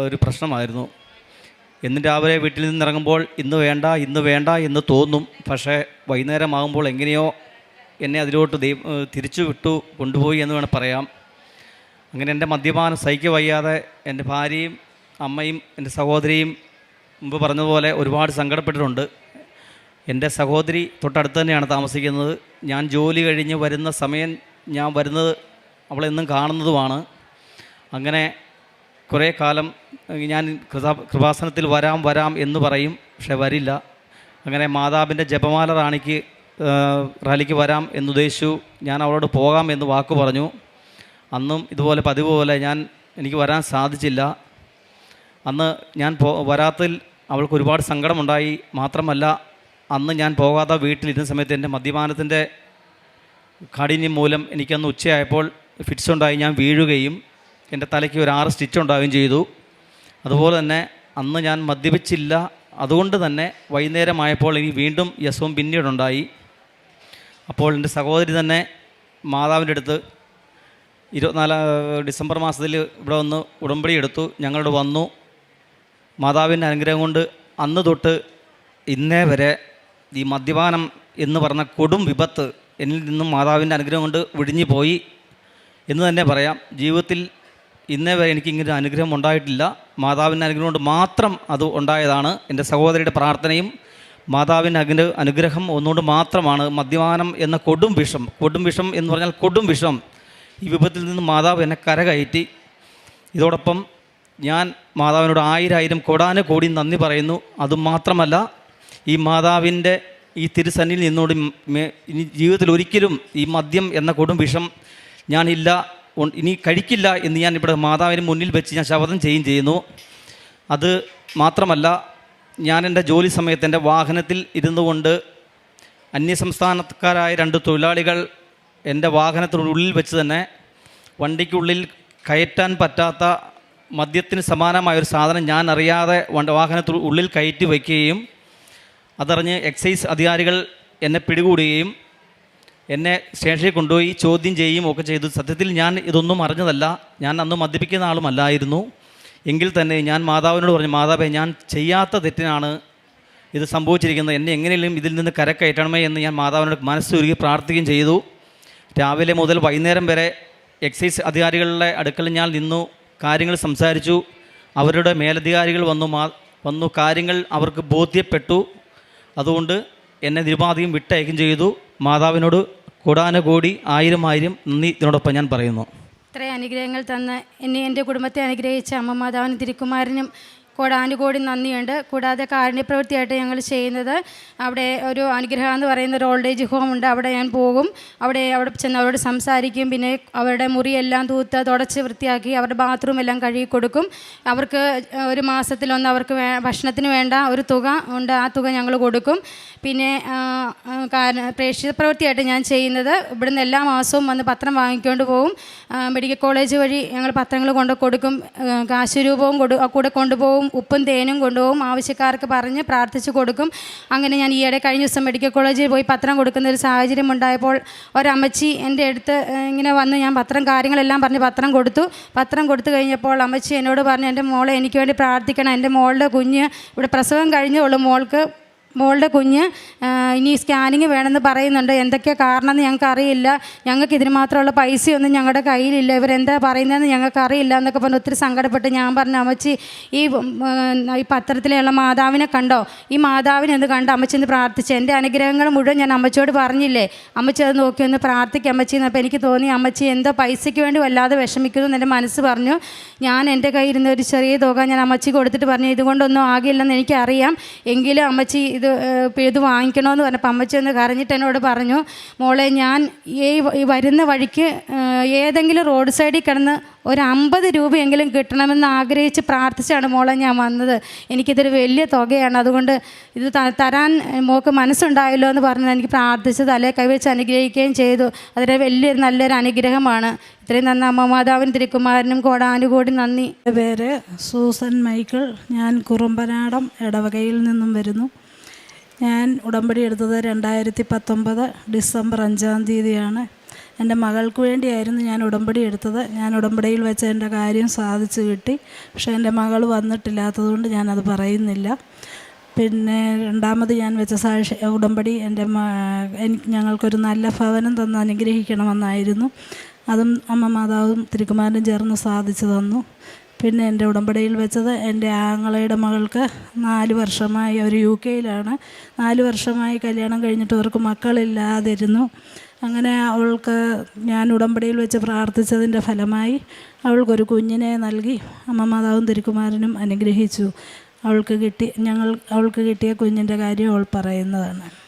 ഒരു പ്രശ്നമായിരുന്നു. എന്നും രാവിലെ വീട്ടിൽ നിന്ന് ഇറങ്ങുമ്പോൾ ഇന്ന് വേണ്ട ഇന്ന് വേണ്ട എന്ന് തോന്നും. പക്ഷേ വൈകുന്നേരമാകുമ്പോൾ എങ്ങനെയോ എന്നെ അതിലോട്ട് തിരിച്ചു വിട്ടു കൊണ്ടുപോയി എന്ന് വേണം പറയാം. അങ്ങനെ എന്റെ മദ്യപാനം സഹിക്ക വയ്യാതെ എന്റെ ഭാര്യയും അമ്മയും എന്റെ സഹോദരിയും മുമ്പ് പറഞ്ഞതുപോലെ ഒരുപാട് സങ്കടപ്പെട്ടിട്ടുണ്ട്. എന്റെ സഹോദരി തൊട്ടടുത്ത് തന്നെയാണ് താമസിക്കുന്നത്. ഞാൻ ജോലി കഴിഞ്ഞ് വരുന്ന സമയം ഞാൻ വരുന്നത് അവളെന്നും കാണുന്നതുമാണ്. അങ്ങനെ കുറേ കാലം ഞാൻ കൃതാ കൃപാസനത്തിൽ വരാം വരാം എന്ന് പറയും പക്ഷെ വരില്ല. അങ്ങനെ മാതാവിന്റെ ജപമാല റാണിക്ക് റാലിക്ക് വരാം എന്നുദ്ദേശിച്ചു. ഞാൻ അവളോട് പോകാം എന്ന് വാക്ക് പറഞ്ഞു. അന്നും ഇതുപോലെ പതിവ് പോലെ ഞാൻ എനിക്ക് വരാൻ സാധിച്ചില്ല. അന്ന് ഞാൻ പോ വരാത്തിൽ അവൾക്ക് ഒരുപാട് സങ്കടമുണ്ടായി. മാത്രമല്ല അന്ന് ഞാൻ പോകാതെ വീട്ടിലിരുന്ന സമയത്ത് എന്റെ മദ്യപാനത്തിന്റെ കാഠിന്യം മൂലം എനിക്കന്ന് ഉച്ചയായപ്പോൾ ഫിറ്റ്സ് ഉണ്ടായി ഞാൻ വീഴുകയും എന്റെ തലയ്ക്ക് ഒരു ആറ് സ്റ്റിച്ച് ഉണ്ടാവുകയും ചെയ്തു. അതുപോലെ തന്നെ അന്ന് ഞാൻ മദ്യപിച്ചില്ല. അതുകൊണ്ട് തന്നെ വൈകുന്നേരമായപ്പോൾ എനിക്ക് വീണ്ടും യസവും പിന്നീടുണ്ടായി. അപ്പോൾ എന്റെ സഹോദരി തന്നെ മാതാവിന്റെ അടുത്ത് ഇരുപത്തിനാല് ഡിസംബർ മാസത്തിൽ ഇവിടെ വന്ന് ഉടമ്പടി എടുത്തു. ഞങ്ങളോട് വന്നു. മാതാവിന്റെ അനുഗ്രഹം കൊണ്ട് അന്ന് തൊട്ട് ഇന്നേ വരെ ഈ മദ്യപാനം എന്ന് പറഞ്ഞ കൊടും വിപത്ത് എന്നിൽ നിന്നും മാതാവിന്റെ അനുഗ്രഹം കൊണ്ട് വിടിഞ്ഞു പോയി. എന്ന് തന്നെ പറയാം. ജീവിതത്തിൽ ഇന്നേ വരെ എനിക്ക് ഇങ്ങനെ അനുഗ്രഹം ഉണ്ടായിട്ടില്ല. മാതാവിന്റെ അനുഗ്രഹം കൊണ്ട് മാത്രം അത് ഉണ്ടായതാണ് എന്റെ സഹോദരിയുടെ പ്രാർത്ഥനയും. മാതാവിന്റെ അനു അനുഗ്രഹം ഒന്നുകൊണ്ട് മാത്രമാണ് മദ്യപാനം എന്ന കൊടും വിഷം. കൊടും വിഷം എന്ന് പറഞ്ഞാൽ കൊടും വിഷം. ഈ വിപത്തിൽ നിന്ന് മാതാവ് എന്നെ കരകയറ്റി. ഇതോടൊപ്പം ഞാൻ മാതാവിനോട് ആയിരായിരം കോടാന കോടി നന്ദി പറയുന്നു. അതുമാത്രമല്ല ഈ മാതാവിന്റെ ഈ തിരുസന്നിൽ നിന്നോട് ഇനി ജീവിതത്തിൽ ഒരിക്കലും ഈ മദ്യം എന്ന കൊടും വിഷം ഞാനില്ല ഇനി കഴിക്കില്ല എന്ന് ഞാൻ ഇവിടെ മാതാവിന് മുന്നിൽ വെച്ച് ഞാൻ ശപഥം ചെയ്യുകയും ചെയ്യുന്നു. അത് മാത്രമല്ല ഞാൻ എന്റെ ജോലി സമയത്ത് എന്റെ വാഹനത്തിൽ ഇരുന്നു കൊണ്ട് അന്യസംസ്ഥാനക്കാരായ രണ്ട് തൊഴിലാളികൾ എന്റെ വാഹനത്തിനുള്ളിൽ വെച്ച് തന്നെ വണ്ടിക്കുള്ളിൽ കയറ്റാൻ പറ്റാത്ത മദ്യത്തിന് സമാനമായ ഒരു സാധനം ഞാൻ അറിയാതെ വണ്ട വാഹനത്തിൽ ഉള്ളിൽ കയറ്റി വയ്ക്കുകയും അതറിഞ്ഞ് എക്സൈസ് അധികാരികൾ എന്നെ പിടികൂടുകയും എന്നെ സ്റ്റേഷനിൽ കൊണ്ടുപോയി ചോദ്യം ചെയ്യുകയും ഒക്കെ ചെയ്തു. സത്യത്തിൽ ഞാൻ ഇതൊന്നും അറിഞ്ഞതല്ല. ഞാൻ അന്ന് മദ്യപിക്കുന്ന ആളുമല്ലായിരുന്നു എങ്കിൽ തന്നെ ഞാൻ മാതാവിനോട് പറഞ്ഞു മാതാവേ ഞാൻ ചെയ്യാത്ത തെറ്റിനാണ് ഇത് സംഭവിച്ചിരിക്കുന്നത്. എന്നെ എങ്ങനെയെങ്കിലും ഇതിൽ നിന്ന് കരക്കയറ്റണമേ എന്ന് ഞാൻ മാതാവിനോട് മനസ്സുരുകി പ്രാർത്ഥിക്കുകയും ചെയ്തു. രാവിലെ മുതൽ വൈകുന്നേരം വരെ എക്സൈസ് അധികാരികളുടെ അടുക്കൽ ഞാൻ നിന്നു. കാര്യങ്ങൾ സംസാരിച്ചു. അവരുടെ മേലധികാരികൾ വന്നു മാ വന്നു കാര്യങ്ങൾ അവർക്ക് ബോധ്യപ്പെട്ടു. അതുകൊണ്ട് എന്നെ നിരുപാധികം വിട്ടയക്കും ചെയ്തു. മാതാവിനോട് കൂടാനുകൂടി ആയിരം ആയിരം നന്ദി ഇതിനോടൊപ്പം ഞാൻ പറയുന്നു. ഇത്രയും അനുഗ്രഹങ്ങൾ തന്ന് എന്നെ എന്റെ കുടുംബത്തെ അനുഗ്രഹിച്ച അമ്മ മാതാവിനും തിരുക്കുമാരനും കോടാനുകോടി നന്ദിയുണ്ട്. കൂടാതെ കാരുണ്യപ്രവൃത്തിയായിട്ട് ഞങ്ങൾ ചെയ്യുന്നത് അവിടെ ഒരു അനുഗ്രഹം എന്ന് പറയുന്ന ഒരു ഓൾഡ് ഏജ് ഹോം ഉണ്ട്. അവിടെ ഞാൻ പോകും. അവിടെ അവിടെ ചെന്ന് അവരോട് സംസാരിക്കും. പിന്നെ അവരുടെ മുറിയെല്ലാം തൂത്ത് തുടച്ച് വൃത്തിയാക്കി അവരുടെ ബാത്റൂം എല്ലാം കഴുകി കൊടുക്കും. അവർക്ക് ഒരു മാസത്തിലൊന്ന് അവർക്ക് ഭക്ഷണത്തിന് വേണ്ട ഒരു തുക ഉണ്ട്. ആ തുക ഞങ്ങൾ കൊടുക്കും. പിന്നെ പ്രേക്ഷിത പ്രവൃത്തിയായിട്ട് ഞാൻ ചെയ്യുന്നത് ഇവിടുന്ന് എല്ലാ മാസവും വന്ന് പത്രം വാങ്ങിക്കൊണ്ട് പോകും. മെഡിക്കൽ കോളേജ് വഴി ഞങ്ങൾ പത്രങ്ങൾ കൊണ്ട് കൊടുക്കും. കാശ് രൂപവും കൊടു കൂടെ കൊണ്ടുപോകും. ഉപ്പും തേനും കൊണ്ടുപോകും. ആവശ്യക്കാർക്ക് പറഞ്ഞ് പ്രാർത്ഥിച്ച് കൊടുക്കും. അങ്ങനെ ഞാൻ ഈയിടെ കഴിഞ്ഞ ദിവസം മെഡിക്കൽ കോളേജിൽ പോയി പത്രം കൊടുക്കുന്ന ഒരു സാഹചര്യം ഉണ്ടായപ്പോൾ ഒരമ്മച്ചി എന്റെ അടുത്ത് ഇങ്ങനെ വന്ന് ഞാൻ പത്രം കാര്യങ്ങളെല്ലാം പറഞ്ഞ് പത്രം കൊടുത്തു. പത്രം കൊടുത്തു കഴിഞ്ഞപ്പോൾ അമ്മച്ചി എന്നോട് പറഞ്ഞു എന്റെ മോളെ എനിക്ക് വേണ്ടി പ്രാർത്ഥിക്കണം. എന്റെ മോളുടെ കുഞ്ഞ് ഇവിടെ പ്രസവം കഴിഞ്ഞുള്ളൂ. മോൾക്ക് മോളുടെ കുഞ്ഞ് ഇനി സ്കാനിങ് വേണമെന്ന് പറയുന്നുണ്ട്. എന്തൊക്കെ കാരണം എന്ന് ഞങ്ങൾക്ക് അറിയില്ല ഞങ്ങൾക്ക് ഇതിന് മാത്രമുള്ള പൈസയൊന്നും ഞങ്ങളുടെ കയ്യിലില്ല. ഇവരെന്താ പറയുന്നതെന്ന് ഞങ്ങൾക്ക് അറിയില്ല എന്നൊക്കെ പറഞ്ഞ് ഒത്തിരി സങ്കടപ്പെട്ട് ഞാൻ പറഞ്ഞു അമ്മച്ചി ഈ ഈ പത്രത്തിലുള്ള മാതാവിനെ കണ്ടോ? ഈ മാതാവിനെ ഒന്ന് കണ്ട് അമ്മച്ചി ഒന്ന് പ്രാർത്ഥിച്ചു. എന്റെ അനുഗ്രഹങ്ങൾ മുഴുവൻ ഞാൻ അമ്മച്ചിയോട് പറഞ്ഞില്ലേ? അമ്മച്ചി അത് നോക്കി ഒന്ന് പ്രാർത്ഥിക്കാം അമ്മച്ചി എന്നപ്പോൾ എനിക്ക് തോന്നി അമ്മച്ചി എന്തോ പൈസയ്ക്ക് വേണ്ടി വല്ലാതെ വിഷമിക്കുന്നു എന്ന് എന്റെ മനസ്സ് പറഞ്ഞു. ഞാൻ എന്റെ കയ്യിൽ ഇരുന്ന ഒരു ചെറിയ തുക ഞാൻ അമ്മച്ചി കൊടുത്തിട്ട് പറഞ്ഞു ഇതുകൊണ്ടൊന്നും ആകില്ലെന്ന് എനിക്കറിയാം. എങ്കിലും അമ്മച്ചി ഇത് ഇത് വാങ്ങിക്കണമെന്ന് പറഞ്ഞപ്പോൾ അമ്മച്ചി ഒന്ന് കരഞ്ഞിട്ട് എന്നോട് പറഞ്ഞു മോളെ ഞാൻ ഈ വരുന്ന വഴിക്ക് ഏതെങ്കിലും റോഡ് സൈഡിൽ കിടന്ന് ഒരു അമ്പത് രൂപയെങ്കിലും കിട്ടണമെന്ന് ആഗ്രഹിച്ച് പ്രാർത്ഥിച്ചാണ് മോളെ ഞാൻ വന്നത്. എനിക്കിതൊരു വലിയ തുകയാണ്. അതുകൊണ്ട് ഇത് തരാൻ മോൾക്ക് മനസ്സുണ്ടായല്ലോ എന്ന് പറഞ്ഞ് എനിക്ക് പ്രാർത്ഥിച്ച് തലേ കൈവച്ച് അനുഗ്രഹിക്കുകയും ചെയ്തു. അതൊരു വലിയൊരു നല്ലൊരു അനുഗ്രഹമാണ്. ഇത്രയും നന്ന അമ്മ മാതാവിനും തിരുക്കുമാരനും കോടാനുകൂടി നന്ദി. പേര് സൂസൻ മൈക്കിൾ. ഞാൻ കുറുമ്പനാടം ഇടവകയിൽ നിന്നും വരുന്നു. ഞാൻ ഉടമ്പടി എടുത്തത് രണ്ടായിരത്തി പത്തൊമ്പത് ഡിസംബർ അഞ്ചാം തീയതിയാണ്. എന്റെ മകൾക്ക് വേണ്ടിയായിരുന്നു ഞാൻ ഉടമ്പടി എടുത്തത്. ഞാൻ ഉടമ്പടിയിൽ വെച്ച് എന്റെ കാര്യം സാധിച്ചു കിട്ടി. പക്ഷേ എന്റെ മകൾ വന്നിട്ടില്ലാത്തതുകൊണ്ട് ഞാനത് പറയുന്നില്ല. പിന്നെ രണ്ടാമത് ഞാൻ വെച്ച സാക്ഷി ഉടമ്പടി എന്റെ എനിക്ക് ഞങ്ങൾക്കൊരു നല്ല ഭവനം തന്ന് അനുഗ്രഹിക്കണമെന്നായിരുന്നു. അതും അമ്മ മാതാവും തിരുക്കുമാരനും ചേർന്ന് സാധിച്ചു തന്നു. പിന്നെ എന്റെ ഉടമ്പടിയിൽ വെച്ചത് എന്റെ ആങ്ങളയുടെ മകൾക്ക് നാല് വർഷമായി അവർ യു കെയിലാണ്. നാല് വർഷമായി കല്യാണം കഴിഞ്ഞിട്ട് അവർക്ക് മക്കളില്ലാതിരുന്നു. അങ്ങനെ അവൾക്ക് ഞാൻ ഉടമ്പടിയിൽ വെച്ച് പ്രാർത്ഥിച്ചതിന്റെ ഫലമായി അവൾക്കൊരു കുഞ്ഞിനെ നൽകി. അമ്മ മാതാവും തിരുക്കുമാരനും അനുഗ്രഹിച്ചു. അവൾക്ക് കിട്ടി ഞങ്ങൾ അവൾക്ക് കിട്ടിയ കുഞ്ഞിന്റെ കാര്യം അവൾ പറയുന്നതാണ്.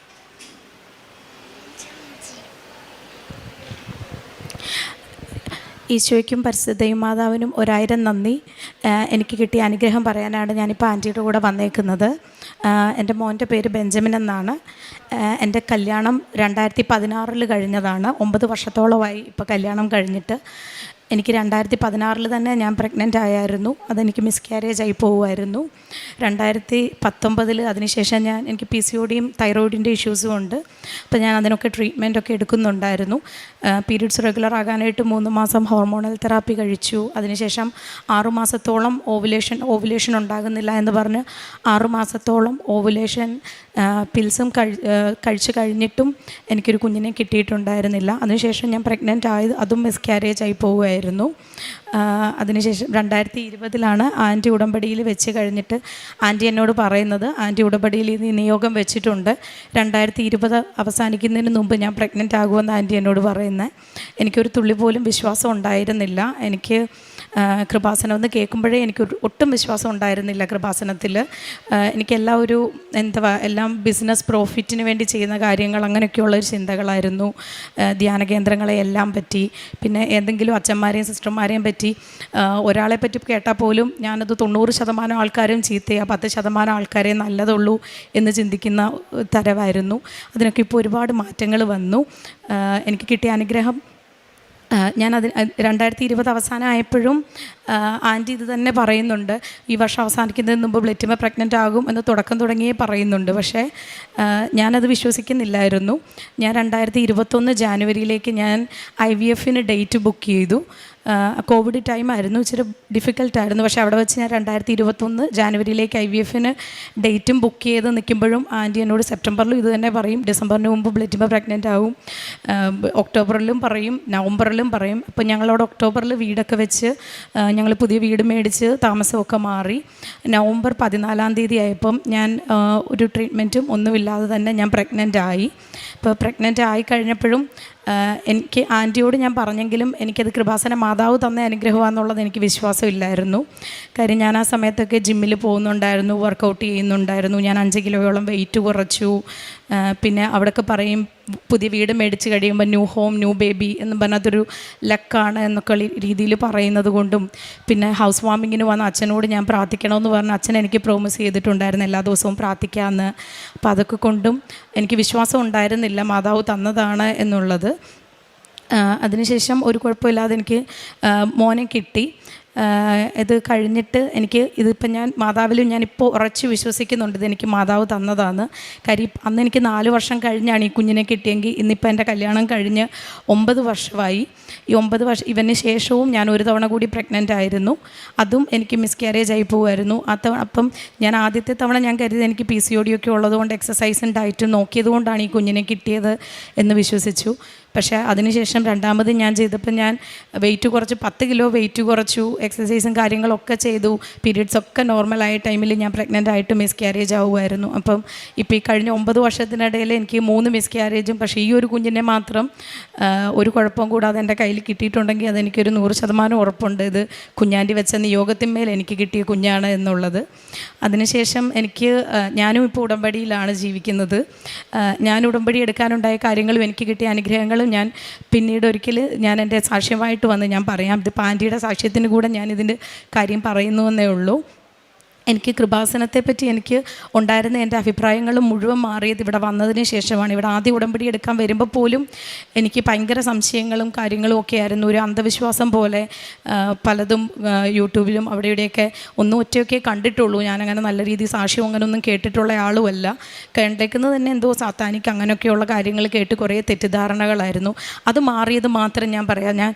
ഈശോയ്ക്കും പരിശുദ്ധയും മാതാവിനും ഒരായിരം നന്ദി. എനിക്ക് കിട്ടിയ അനുഗ്രഹം പറയാനാണ് ഞാനിപ്പോൾ ആന്റിയുടെ കൂടെ വന്നേക്കുന്നത്. എന്റെ മോന്റെ പേര് ബെഞ്ചമിൻ എന്നാണ്. എന്റെ കല്യാണം രണ്ടായിരത്തി പതിനാറിൽ കഴിഞ്ഞതാണ്. ഒമ്പത് വർഷത്തോളമായി ഇപ്പോൾ കല്യാണം കഴിഞ്ഞിട്ട്. എനിക്ക് രണ്ടായിരത്തി പതിനാറിൽ തന്നെ ഞാൻ പ്രഗ്നന്റ് ആയായിരുന്നു. അതെനിക്ക് മിസ്കാരേജ് ആയി പോവുമായിരുന്നു. രണ്ടായിരത്തി പത്തൊമ്പതിൽ അതിനുശേഷം ഞാൻ എനിക്ക് പി സി ഒടിയും തൈറോയിഡിന്റെ ഇഷ്യൂസും ഉണ്ട്. അപ്പോൾ ഞാൻ അതിനൊക്കെ ട്രീറ്റ്മെന്റ് ഒക്കെ എടുക്കുന്നുണ്ടായിരുന്നു. പീരീഡ്സ് റെഗുലർ ആകാനായിട്ട് മൂന്ന് മാസം ഹോർമോണൽ തെറാപ്പി കഴിച്ചു. അതിനുശേഷം ആറുമാസത്തോളം ഓവുലേഷൻ ഓവുലേഷൻ ഉണ്ടാകുന്നില്ല എന്ന് പറഞ്ഞ് ആറുമാസത്തോളം ഓവുലേഷൻ പിൽസും കഴി കഴിച്ചു കഴിച്ച് കഴിഞ്ഞിട്ടും എനിക്കൊരു കുഞ്ഞിനെ കിട്ടിയിട്ടുണ്ടായിരുന്നില്ല. അതിനുശേഷം ഞാൻ പ്രഗ്നന്റ് ആയത് അതും മിസ്കാരേജ് ആയി പോവുമായിരുന്നു. ആ, അതിനുശേഷം രണ്ടായിരത്തി ഇരുപതിലാണ് ആന്റി ഉടമ്പടിയിൽ വെച്ച് കഴിഞ്ഞിട്ട് ആന്റി എന്നോട് പറയുന്നത് ആന്റി ഉടമ്പടിയിൽ ഇത് നിയോഗം വെച്ചിട്ടുണ്ട്. രണ്ടായിരത്തി ഇരുപത് അവസാനിക്കുന്നതിന് മുമ്പ് ഞാൻ പ്രഗ്നന്റ് ആകുമെന്ന് ആന്റി എന്നോട് പറയുന്നത് എനിക്കൊരു തുള്ളി പോലും വിശ്വാസം ഉണ്ടായിരുന്നില്ല. എനിക്ക് കൃപാസനം എന്ന് കേൾക്കുമ്പോഴേ എനിക്ക് ഒട്ടും വിശ്വാസം ഉണ്ടായിരുന്നില്ല കൃപാസനത്തിൽ. എനിക്കെല്ലാം ഒരു എന്താ എല്ലാം ബിസിനസ് പ്രോഫിറ്റിന് വേണ്ടി ചെയ്യുന്ന കാര്യങ്ങൾ അങ്ങനെയൊക്കെയുള്ള ഒരു ചിന്തകളായിരുന്നു. ധ്യാന കേന്ദ്രങ്ങളെ എല്ലാം പറ്റി. പിന്നെ എന്തെങ്കിലും അച്ഛന്മാരെയും സിസ്റ്റർമാരെയും പറ്റി. ഒരാളെ പറ്റി കേട്ടാൽ പോലും ഞാനത് തൊണ്ണൂറ് ശതമാനം ആൾക്കാരും ചീത്തയാണ് പത്ത് ശതമാനം ആൾക്കാരെ നല്ലതുള്ളൂ എന്ന് ചിന്തിക്കുന്ന തരമായിരുന്നു അതിനൊക്കെ ഇപ്പോൾ ഒരുപാട് മാറ്റങ്ങൾ വന്നു. എനിക്ക് കിട്ടിയ അനുഗ്രഹം ആ, അതിന് രണ്ടായിരത്തി ഇരുപത് അവസാനമായപ്പോഴും ആന്റി ഇത് തന്നെ പറയുന്നുണ്ട്. ഈ വർഷം അവസാനിക്കുന്നതിന് മുമ്പ് ബ്ലറ്റിമ പ്രഗ്നന്റ് ആകും എന്ന് തുടക്കം തുടങ്ങിയേ പറയുന്നുണ്ട്. പക്ഷേ ഞാനത് വിശ്വസിക്കുന്നില്ലായിരുന്നു. ഞാൻ രണ്ടായിരത്തി ഇരുപത്തൊന്ന് ജാനുവരിയിലേക്ക് ഞാൻ ഐ വി എഫിന് ഡേറ്റ് ബുക്ക് ചെയ്തു. കോവിഡ് ടൈം ആയിരുന്നു. ഇച്ചിരി ഡിഫിക്കൽട്ടായിരുന്നു പക്ഷേ അവിടെ വെച്ച് ഞാൻ രണ്ടായിരത്തി ഇരുപത്തൊന്ന് ജാനുവരിയിലേക്ക് ഐ വി എഫിന് ഡേറ്റും ബുക്ക് ചെയ്ത് നിൽക്കുമ്പോഴും ആന്റി എന്നോട് സെപ്റ്റംബറിലും ഇത് തന്നെ പറയും. ഡിസംബറിന് മുമ്പ് ബ്ലറ്റിമ പ്രഗ്നന്റ് ആവും. ഒക്ടോബറിലും പറയും. നവംബറിലും പറയും. അപ്പോൾ ഞങ്ങളവിടെ ഒക്ടോബറിൽ വീടൊക്കെ വെച്ച് ഞങ്ങൾ പുതിയ വീട് മേടിച്ച് താമസമൊക്കെ മാറി. നവംബർ പതിനാലാം തീയതി ആയപ്പം ഞാൻ ഒരു ട്രീറ്റ്മെന്റും ഒന്നുമില്ലാതെ തന്നെ ഞാൻ പ്രഗ്നന്റ് ആയി. ഇപ്പോൾ പ്രഗ്നന്റ് ആയി കഴിഞ്ഞപ്പോഴും എനിക്ക് ആന്റിയോട് ഞാൻ പറഞ്ഞെങ്കിലും എനിക്കത് കൃപാസന മാതാവ് തന്ന അനുഗ്രഹമാണെന്നുള്ളത് എനിക്ക് വിശ്വാസമില്ലായിരുന്നു. കാര്യം ഞാൻ ആ സമയത്തൊക്കെ ജിമ്മിൽ പോകുന്നുണ്ടായിരുന്നു വർക്കൗട്ട് ചെയ്യുന്നുണ്ടായിരുന്നു. ഞാൻ അഞ്ച് കിലോയോളം വെയിറ്റ് കുറച്ചു. പിന്നെ അവിടെയൊക്കെ പറയും പുതിയ വീട് മേടിച്ച് കഴിയുമ്പോൾ ന്യൂ ഹോം ന്യൂ ബേബി എന്ന് പറഞ്ഞതൊരു ലക്കാണ് എന്നൊക്കെ രീതിയിൽ പറയുന്നത് കൊണ്ടും പിന്നെ ഹൗസ് വാമിങ്ങിന് വന്ന അച്ഛനോട് ഞാൻ പ്രാർത്ഥിക്കണമെന്ന് പറഞ്ഞ അച്ഛൻ എനിക്ക് പ്രോമിസ് ചെയ്തിട്ടുണ്ടായിരുന്നു എല്ലാ ദിവസവും പ്രാർത്ഥിക്കാമെന്ന് അപ്പം അതൊക്കെ കൊണ്ടും എനിക്ക് വിശ്വാസം ഉണ്ടായിരുന്നില്ല മാതാവ് തന്നതാണ് എന്നുള്ളത്. അതിനുശേഷം ഒരു കുഴപ്പമില്ലാതെ എനിക്ക് മോനെ കിട്ടി. ഇത് കഴിഞ്ഞിട്ട് എനിക്ക് ഇതിപ്പം ഞാൻ മാതാവിലും ഞാനിപ്പോൾ ഉറച്ച് വിശ്വസിക്കുന്നുണ്ട് ഇതെനിക്ക് മാതാവ് തന്നതാണ്. കാര്യം അന്ന് എനിക്ക് നാല് വർഷം കഴിഞ്ഞാണ് ഈ കുഞ്ഞിനെ കിട്ടിയെങ്കിൽ ഇന്നിപ്പോൾ എന്റെ കല്യാണം കഴിഞ്ഞ് ഒമ്പത് വർഷമായി. ഈ ഒമ്പത് വർഷം ഇവന് ശേഷവും ഞാൻ ഒരു തവണ കൂടി പ്രഗ്നന്റ് ആയിരുന്നു. അതും എനിക്ക് മിസ്കാരേജ് ആയി പോകുമായിരുന്നു ആ തവണ അപ്പം ഞാൻ ആദ്യത്തെ തവണ ഞാൻ കരുതി എനിക്ക് പി സി ഒ ഡി ഒക്കെ ഉള്ളതുകൊണ്ട് എക്സസൈസും ഡയറ്റും നോക്കിയതുകൊണ്ടാണ് ഈ കുഞ്ഞിനെ കിട്ടിയത് എന്ന് വിശ്വസിച്ചു. പക്ഷേ അതിനുശേഷം രണ്ടാമത് ഞാൻ ചെയ്തപ്പോൾ ഞാൻ വെയിറ്റ് കുറച്ച് പത്ത് കിലോ വെയിറ്റ് കുറച്ചു എക്സസൈസും കാര്യങ്ങളൊക്കെ ചെയ്തു. പീരീഡ്സ് ഒക്കെ നോർമലായ ടൈമിൽ ഞാൻ പ്രഗ്നന്റ് ആയിട്ട് മിസ് ക്യാരേജ് ആവുമായിരുന്നു. അപ്പം ഇപ്പോൾ ഈ കഴിഞ്ഞ ഒമ്പത് വർഷത്തിനിടയിൽ എനിക്ക് മൂന്ന് മിസ് ക്യാരേജും പക്ഷേ ഈ ഒരു കുഞ്ഞിനെ മാത്രം ഒരു കുഴപ്പം കൂടാതെ എന്റെ കയ്യിൽ കിട്ടിയിട്ടുണ്ടെങ്കിൽ അതെനിക്കൊരു നൂറ് ശതമാനം ഉറപ്പുണ്ട്. ഇത് കുഞ്ഞാണ്ടി വെച്ച നിയോഗത്തിന്മേൽ എനിക്ക് കിട്ടിയ കുഞ്ഞാണ് എന്നുള്ളത്. അതിനുശേഷം എനിക്ക് ഞാനും ഇപ്പോൾ ഉടമ്പടിയിലാണ് ജീവിക്കുന്നത്. ഞാൻ ഉടമ്പടി എടുക്കാനുണ്ടായ കാര്യങ്ങളും എനിക്ക് കിട്ടിയ അനുഗ്രഹങ്ങളും ഞാൻ പിന്നീട് ഒരിക്കൽ ഞാൻ എന്റെ സാക്ഷ്യമായിട്ട് വന്ന് ഞാൻ പറയാം. ഇത് പാന്റിയുടെ സാക്ഷ്യത്തിന് കൂടെ ഞാൻ ഇതിന്റെ കാര്യം പറയുന്നു എന്നേ ഉള്ളൂ. എനിക്ക് കൃപാസനത്തെ പറ്റി എനിക്ക് ഉണ്ടായിരുന്ന എന്റെ അഭിപ്രായങ്ങളും മുഴുവൻ മാറിയത് ഇവിടെ വന്നതിന് ശേഷമാണ്. ഇവിടെ ആദ്യ ഉടമ്പടി എടുക്കാൻ വരുമ്പോൾ പോലും എനിക്ക് ഭയങ്കര സംശയങ്ങളും കാര്യങ്ങളും ഒക്കെ ആയിരുന്നു. ഒരു അന്ധവിശ്വാസം പോലെ പലതും യൂട്യൂബിലും അവിടെ ഇവിടെയൊക്കെ ഒന്നും ഒറ്റയൊക്കെ കണ്ടിട്ടുള്ളൂ. ഞാനങ്ങനെ നല്ല രീതിയിൽ സാക്ഷ്യം അങ്ങനെ ഒന്നും കേട്ടിട്ടുള്ള ആളുമല്ല. കണ്ടേക്കുന്നത് തന്നെ എന്തോ സാത്താനിക്ക് അങ്ങനെയൊക്കെയുള്ള കാര്യങ്ങൾ കേട്ട് കുറേ തെറ്റിദ്ധാരണകളായിരുന്നു. അത് മാറിയത് മാത്രം ഞാൻ പറയാം. ഞാൻ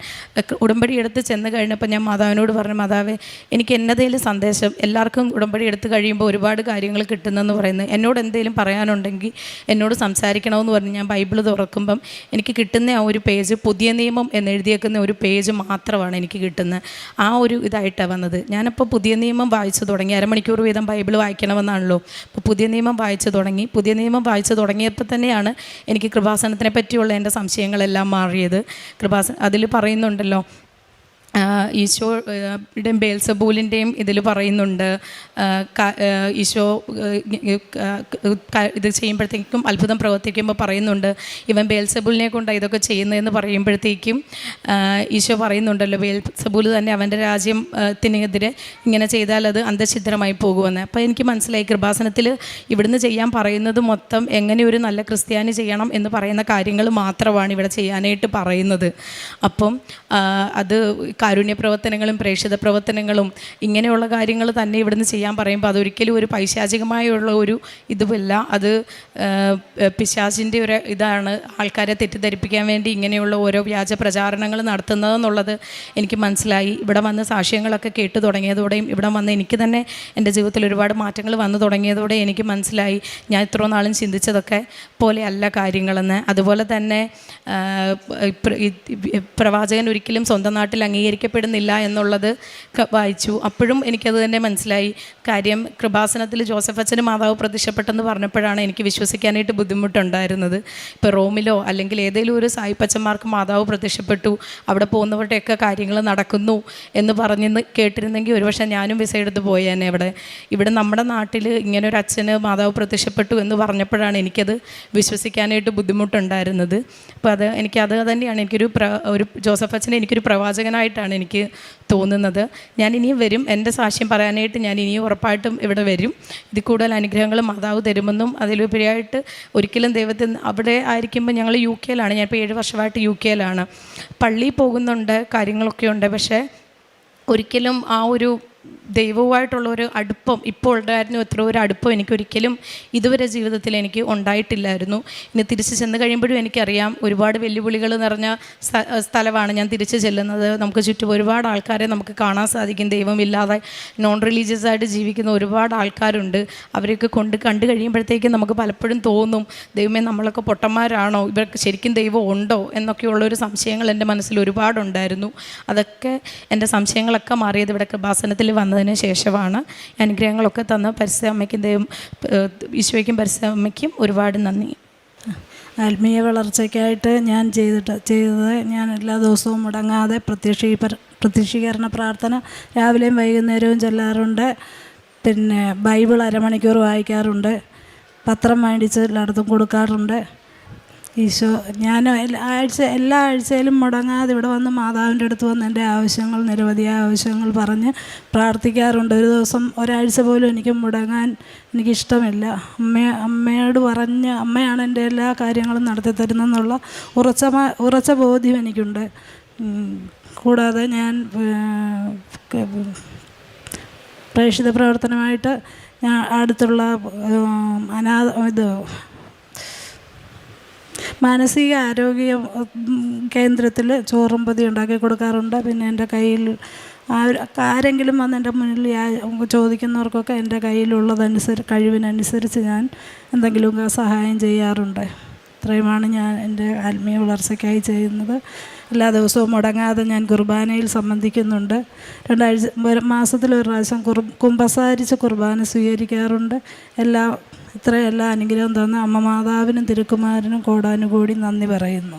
ഉടമ്പടി എടുത്ത് ചെന്ന് കഴിഞ്ഞപ്പോൾ ഞാൻ മാതാവിനോട് പറഞ്ഞു മാതാവേ എനിക്ക് എന്നതേലും സന്ദേശം എല്ലാവർക്കും ഉടമ്പടി എടുത്തു കഴിയുമ്പോൾ ഒരുപാട് കാര്യങ്ങൾ കിട്ടുന്നെന്ന് പറയുന്നത്. എന്നോട് എന്തെങ്കിലും പറയാനുണ്ടെങ്കിൽ എന്നോട് സംസാരിക്കണമെന്ന് പറഞ്ഞ് ഞാൻ ബൈബിൾ തുറക്കുമ്പം എനിക്ക് കിട്ടുന്ന ആ ഒരു പേജ് പുതിയ നിയമം എന്നെഴുതിയേക്കുന്ന ഒരു പേജ് മാത്രമാണ് എനിക്ക് കിട്ടുന്നത്. ആ ഒരു ഇതായിട്ടാണ് വന്നത്. ഞാനപ്പോൾ പുതിയ നിയമം വായിച്ചു തുടങ്ങി. അരമണിക്കൂർ വീതം ബൈബിൾ വായിക്കണമെന്നാണല്ലോ. അപ്പോൾ പുതിയ നിയമം വായിച്ചു തുടങ്ങി. പുതിയ നിയമം വായിച്ചു തുടങ്ങിയപ്പോൾ തന്നെയാണ് എനിക്ക് കൃപാസനത്തിനെ പറ്റിയുള്ള എന്റെ സംശയങ്ങളെല്ലാം മാറിയത്. കൃപാസ അതിൽ പറയുന്നുണ്ടല്ലോ ആ, ഈശോ യുടെ ബേൽസബൂലിന്റെയും ഇതിൽ പറയുന്നുണ്ട്. ഈശോ ഇത് ചെയ്യുമ്പോഴത്തേക്കും അത്ഭുതം പ്രവർത്തിക്കുമ്പോൾ പറയുന്നുണ്ട്. ഇവൻ ബേൽസബൂലിനെ കൊണ്ടാണ് ഇതൊക്കെ ചെയ്യുന്നതെന്ന് പറയുമ്പോഴത്തേക്കും ഈശോ പറയുന്നുണ്ടല്ലോ ബേൽസബൂൽ തന്നെ അവന്റെ രാജ്യത്തിനെതിരെ ഇങ്ങനെ ചെയ്താൽ അത് അന്ധഛിദ്രമായി പോകുമെന്ന്. അപ്പോൾ എനിക്ക് മനസ്സിലായി കൃപാസനത്തിൽ ഇവിടുന്ന് ചെയ്യാൻ പറയുന്നത് മൊത്തം എങ്ങനെ ഒരു നല്ല ക്രിസ്ത്യാനി ചെയ്യണം എന്ന് പറയുന്ന കാര്യങ്ങൾ മാത്രമാണ് ഇവിടെ ചെയ്യാനായിട്ട് പറയുന്നത്. അപ്പം അത് കാരുണ്യ പ്രവർത്തനങ്ങളും പ്രേക്ഷിത പ്രവർത്തനങ്ങളും ഇങ്ങനെയുള്ള കാര്യങ്ങൾ തന്നെ ഇവിടുന്ന് ചെയ്യാൻ പറയുമ്പോൾ അതൊരിക്കലും ഒരു പൈശാചികമായുള്ള ഒരു ഇതുമല്ല. അത് പിശാചിന്റെ ഒരു ഇതാണ് ആൾക്കാരെ തെറ്റിദ്ധരിപ്പിക്കാൻ വേണ്ടി ഇങ്ങനെയുള്ള ഓരോ വ്യാജ പ്രചാരണങ്ങൾ നടത്തുന്നതെന്നുള്ളത് എനിക്ക് മനസ്സിലായി. ഇവിടെ വന്ന് സാക്ഷ്യങ്ങളൊക്കെ കേട്ട് തുടങ്ങിയതോടെയും ഇവിടെ വന്ന് എനിക്ക് തന്നെ എന്റെ ജീവിതത്തിൽ ഒരുപാട് മാറ്റങ്ങൾ വന്നു തുടങ്ങിയതോടെ എനിക്ക് മനസ്സിലായി. ഞാൻ ഇത്രയും നാളും ചിന്തിച്ചതൊക്കെ പോലെയല്ല കാര്യങ്ങളെന്ന്. അതുപോലെ തന്നെ പ്രവാചകൻ ഒരിക്കലും സ്വന്തം നാട്ടിൽ അംഗീകരിക്കപ്പെടുന്നില്ല എന്നുള്ളത് വായിച്ചു. അപ്പോഴും എനിക്കത് തന്നെ മനസ്സിലായി. കാര്യം കൃപാസനത്തിൽ ജോസഫ് അച്ഛന് മാതാവ് പ്രത്യക്ഷപ്പെട്ടെന്ന് പറഞ്ഞപ്പോഴാണ് എനിക്ക് വിശ്വസിക്കാനായിട്ട് ബുദ്ധിമുട്ടുണ്ടായിരുന്നത്. ഇപ്പോൾ റോമിലോ അല്ലെങ്കിൽ ഏതെങ്കിലും ഒരു സായിപ്പച്ചന്മാർക്ക് മാതാവ് പ്രത്യക്ഷപ്പെട്ടു അവിടെ പോകുന്നവരുടെയൊക്കെ കാര്യങ്ങൾ നടക്കുന്നു എന്ന് പറഞ്ഞെന്ന് കേട്ടിരുന്നെങ്കിൽ ഒരുപക്ഷെ ഞാനും വിസ എടുത്ത് പോയേനെ അവിടെ. ഇവിടെ നമ്മുടെ നാട്ടിൽ ഇങ്ങനെ ഒരു അച്ഛന് മാതാവ് പ്രത്യക്ഷപ്പെട്ടു എന്ന് പറഞ്ഞപ്പോഴാണ് എനിക്കത് വിശ്വസിക്കാനായിട്ട് ബുദ്ധിമുട്ടുണ്ടായിരുന്നത്. അപ്പോൾ അത് എനിക്ക് അത് തന്നെയാണ്. എനിക്കൊരു പ്ര ഒരു ജോസഫ് അച്ഛനെ എനിക്കൊരു പ്രവാചകനായിട്ടാണ് എനിക്ക് തോന്നുന്നത്. ഞാൻ ഇനിയും വരും. എന്റെ സാക്ഷ്യം പറയാനായിട്ട് ഞാൻ ഇനിയും ഉറപ്പായിട്ടും ഇവിടെ വരും. ഇത് കൂടുതൽ അനുഗ്രഹങ്ങൾ മാതാവ് തരുമെന്നും അതിലുപരിയായിട്ട് ഒരിക്കലും ദൈവത്തിൽ അവിടെ ആയിരിക്കുമ്പോൾ ഞങ്ങൾ യു കെയിലാണ്. ഞാൻ ഇപ്പോൾ ഏഴ് വർഷമായിട്ട് യു കെയിലാണ്. പള്ളിയിൽ പോകുന്നുണ്ട് കാര്യങ്ങളൊക്കെ ഉണ്ട്. പക്ഷേ ഒരിക്കലും ആ ഒരു ദൈവവുമായിട്ടുള്ള ഒരു അടുപ്പം ഇപ്പോൾ ഉണ്ടായിരുന്നു എത്ര ഒരു അടുപ്പം എനിക്കൊരിക്കലും ഇതുവരെ ജീവിതത്തിൽ എനിക്ക് ഉണ്ടായിട്ടില്ലായിരുന്നു. ഇനി തിരിച്ച് ചെന്ന് കഴിയുമ്പോഴും എനിക്കറിയാം ഒരുപാട് വെല്ലുവിളികൾ നിറഞ്ഞ സ്ഥ- സ്ഥലമാണ് ഞാൻ തിരിച്ച് ചെല്ലുന്നത്. നമുക്ക് ചുറ്റും ഒരുപാട് ആൾക്കാരെ നമുക്ക് കാണാൻ സാധിക്കും. ദൈവമില്ലാതെ നോൺ റിലീജിയസ് ആയിട്ട് ജീവിക്കുന്ന ഒരുപാട് ആൾക്കാരുണ്ട്. അവരെയൊക്കെ കൊണ്ട് കണ്ടു കഴിയുമ്പോഴത്തേക്കും നമുക്ക് പലപ്പോഴും തോന്നും ദൈവമേ നമ്മളൊക്കെ പൊട്ടന്മാരാണോ? ഇവർക്ക് ശരിക്കും ദൈവം ഉണ്ടോ? എന്നൊക്കെയുള്ള ഒരു സംശയങ്ങൾ എന്റെ മനസ്സിൽ ഒരുപാടുണ്ടായിരുന്നു. അതൊക്കെ എന്റെ സംശയങ്ങളൊക്കെ മാറിയത് ഇവിടെ കൃപാസനത്തിൽ വന്നതിന് ശേഷമാണ് അനുഗ്രഹങ്ങളൊക്കെ തന്ന പരിസ്ഥിതി അമ്മയ്ക്കും ദൈവം ഈശോയ്ക്കും പരിസ്ഥിതി അമ്മയ്ക്കും ഒരുപാട് നന്ദി. ആത്മീയ വളർച്ചയ്ക്കായിട്ട് ഞാൻ ചെയ്തിട്ട് ചെയ്തത് ഞാൻ എല്ലാ ദിവസവും മുടങ്ങാതെ പ്രത്യക്ഷീപ പ്രത്യക്ഷീകരണ പ്രാർത്ഥന രാവിലെയും വൈകുന്നേരവും ചെല്ലാറുണ്ട്. പിന്നെ ബൈബിൾ അരമണിക്കൂർ വായിക്കാറുണ്ട്. പത്രം മേടിച്ച് എല്ലായിടത്തും കൊടുക്കാറുണ്ട്. ഈശോ ഞാൻ ആഴ്ച എല്ലാ ആഴ്ചയിലും മുടങ്ങാതെ ഇവിടെ വന്ന് മാതാവിന്റെ അടുത്ത് വന്ന് എന്റെ ആവശ്യങ്ങൾ നിരവധിയായ ആവശ്യങ്ങൾ പറഞ്ഞ് പ്രാർത്ഥിക്കാറുണ്ട്. ഒരു ദിവസം ഒരാഴ്ച പോലും എനിക്ക് മുടങ്ങാൻ എനിക്കിഷ്ടമില്ല. അമ്മ അമ്മയോട് പറഞ്ഞ് അമ്മയാണ് എന്റെ എല്ലാ കാര്യങ്ങളും നടത്തി തരുന്നെന്നുള്ള ഉറച്ച ഉറച്ച ബോധ്യം എനിക്കുണ്ട്. കൂടാതെ ഞാൻ പ്രേക്ഷിത പ്രവർത്തനമായിട്ട് ഞാൻ അടുത്തുള്ള അനാഥ ഇത് മാനസിക ആരോഗ്യ കേന്ദ്രത്തിൽ ചോറും പൊതി ഉണ്ടാക്കി കൊടുക്കാറുണ്ട്. പിന്നെ എന്റെ കയ്യിൽ ആര് ആരെങ്കിലും വന്ന് എന്റെ മുന്നിൽ ചോദിക്കുന്നവർക്കൊക്കെ എന്റെ കയ്യിലുള്ളതനുസരിച്ച് കഴിവിനനുസരിച്ച് ഞാൻ എന്തെങ്കിലുമൊക്കെ സഹായം ചെയ്യാറുണ്ട്. ഇത്രയുമാണ് ഞാൻ എന്റെ ആത്മീയ വളർച്ചയ്ക്കായി ചെയ്യുന്നത്. എല്ലാ ദിവസവും മുടങ്ങാതെ ഞാൻ കുർബാനയിൽ സംബന്ധിക്കുന്നുണ്ട്. രണ്ടാഴ്ച മാസത്തിൽ ഒരു പ്രാവശ്യം കുർ കുമ്പസാരിച്ച് കുർബാന സ്വീകരിക്കാറുണ്ട്. എല്ലാ ഇത്രയെല്ലാം അനുഗ്രഹം തന്ന അമ്മ മാതാവിനും തിരുക്കുമാരനും കോടാനുകൂടി നന്ദി പറയുന്നു.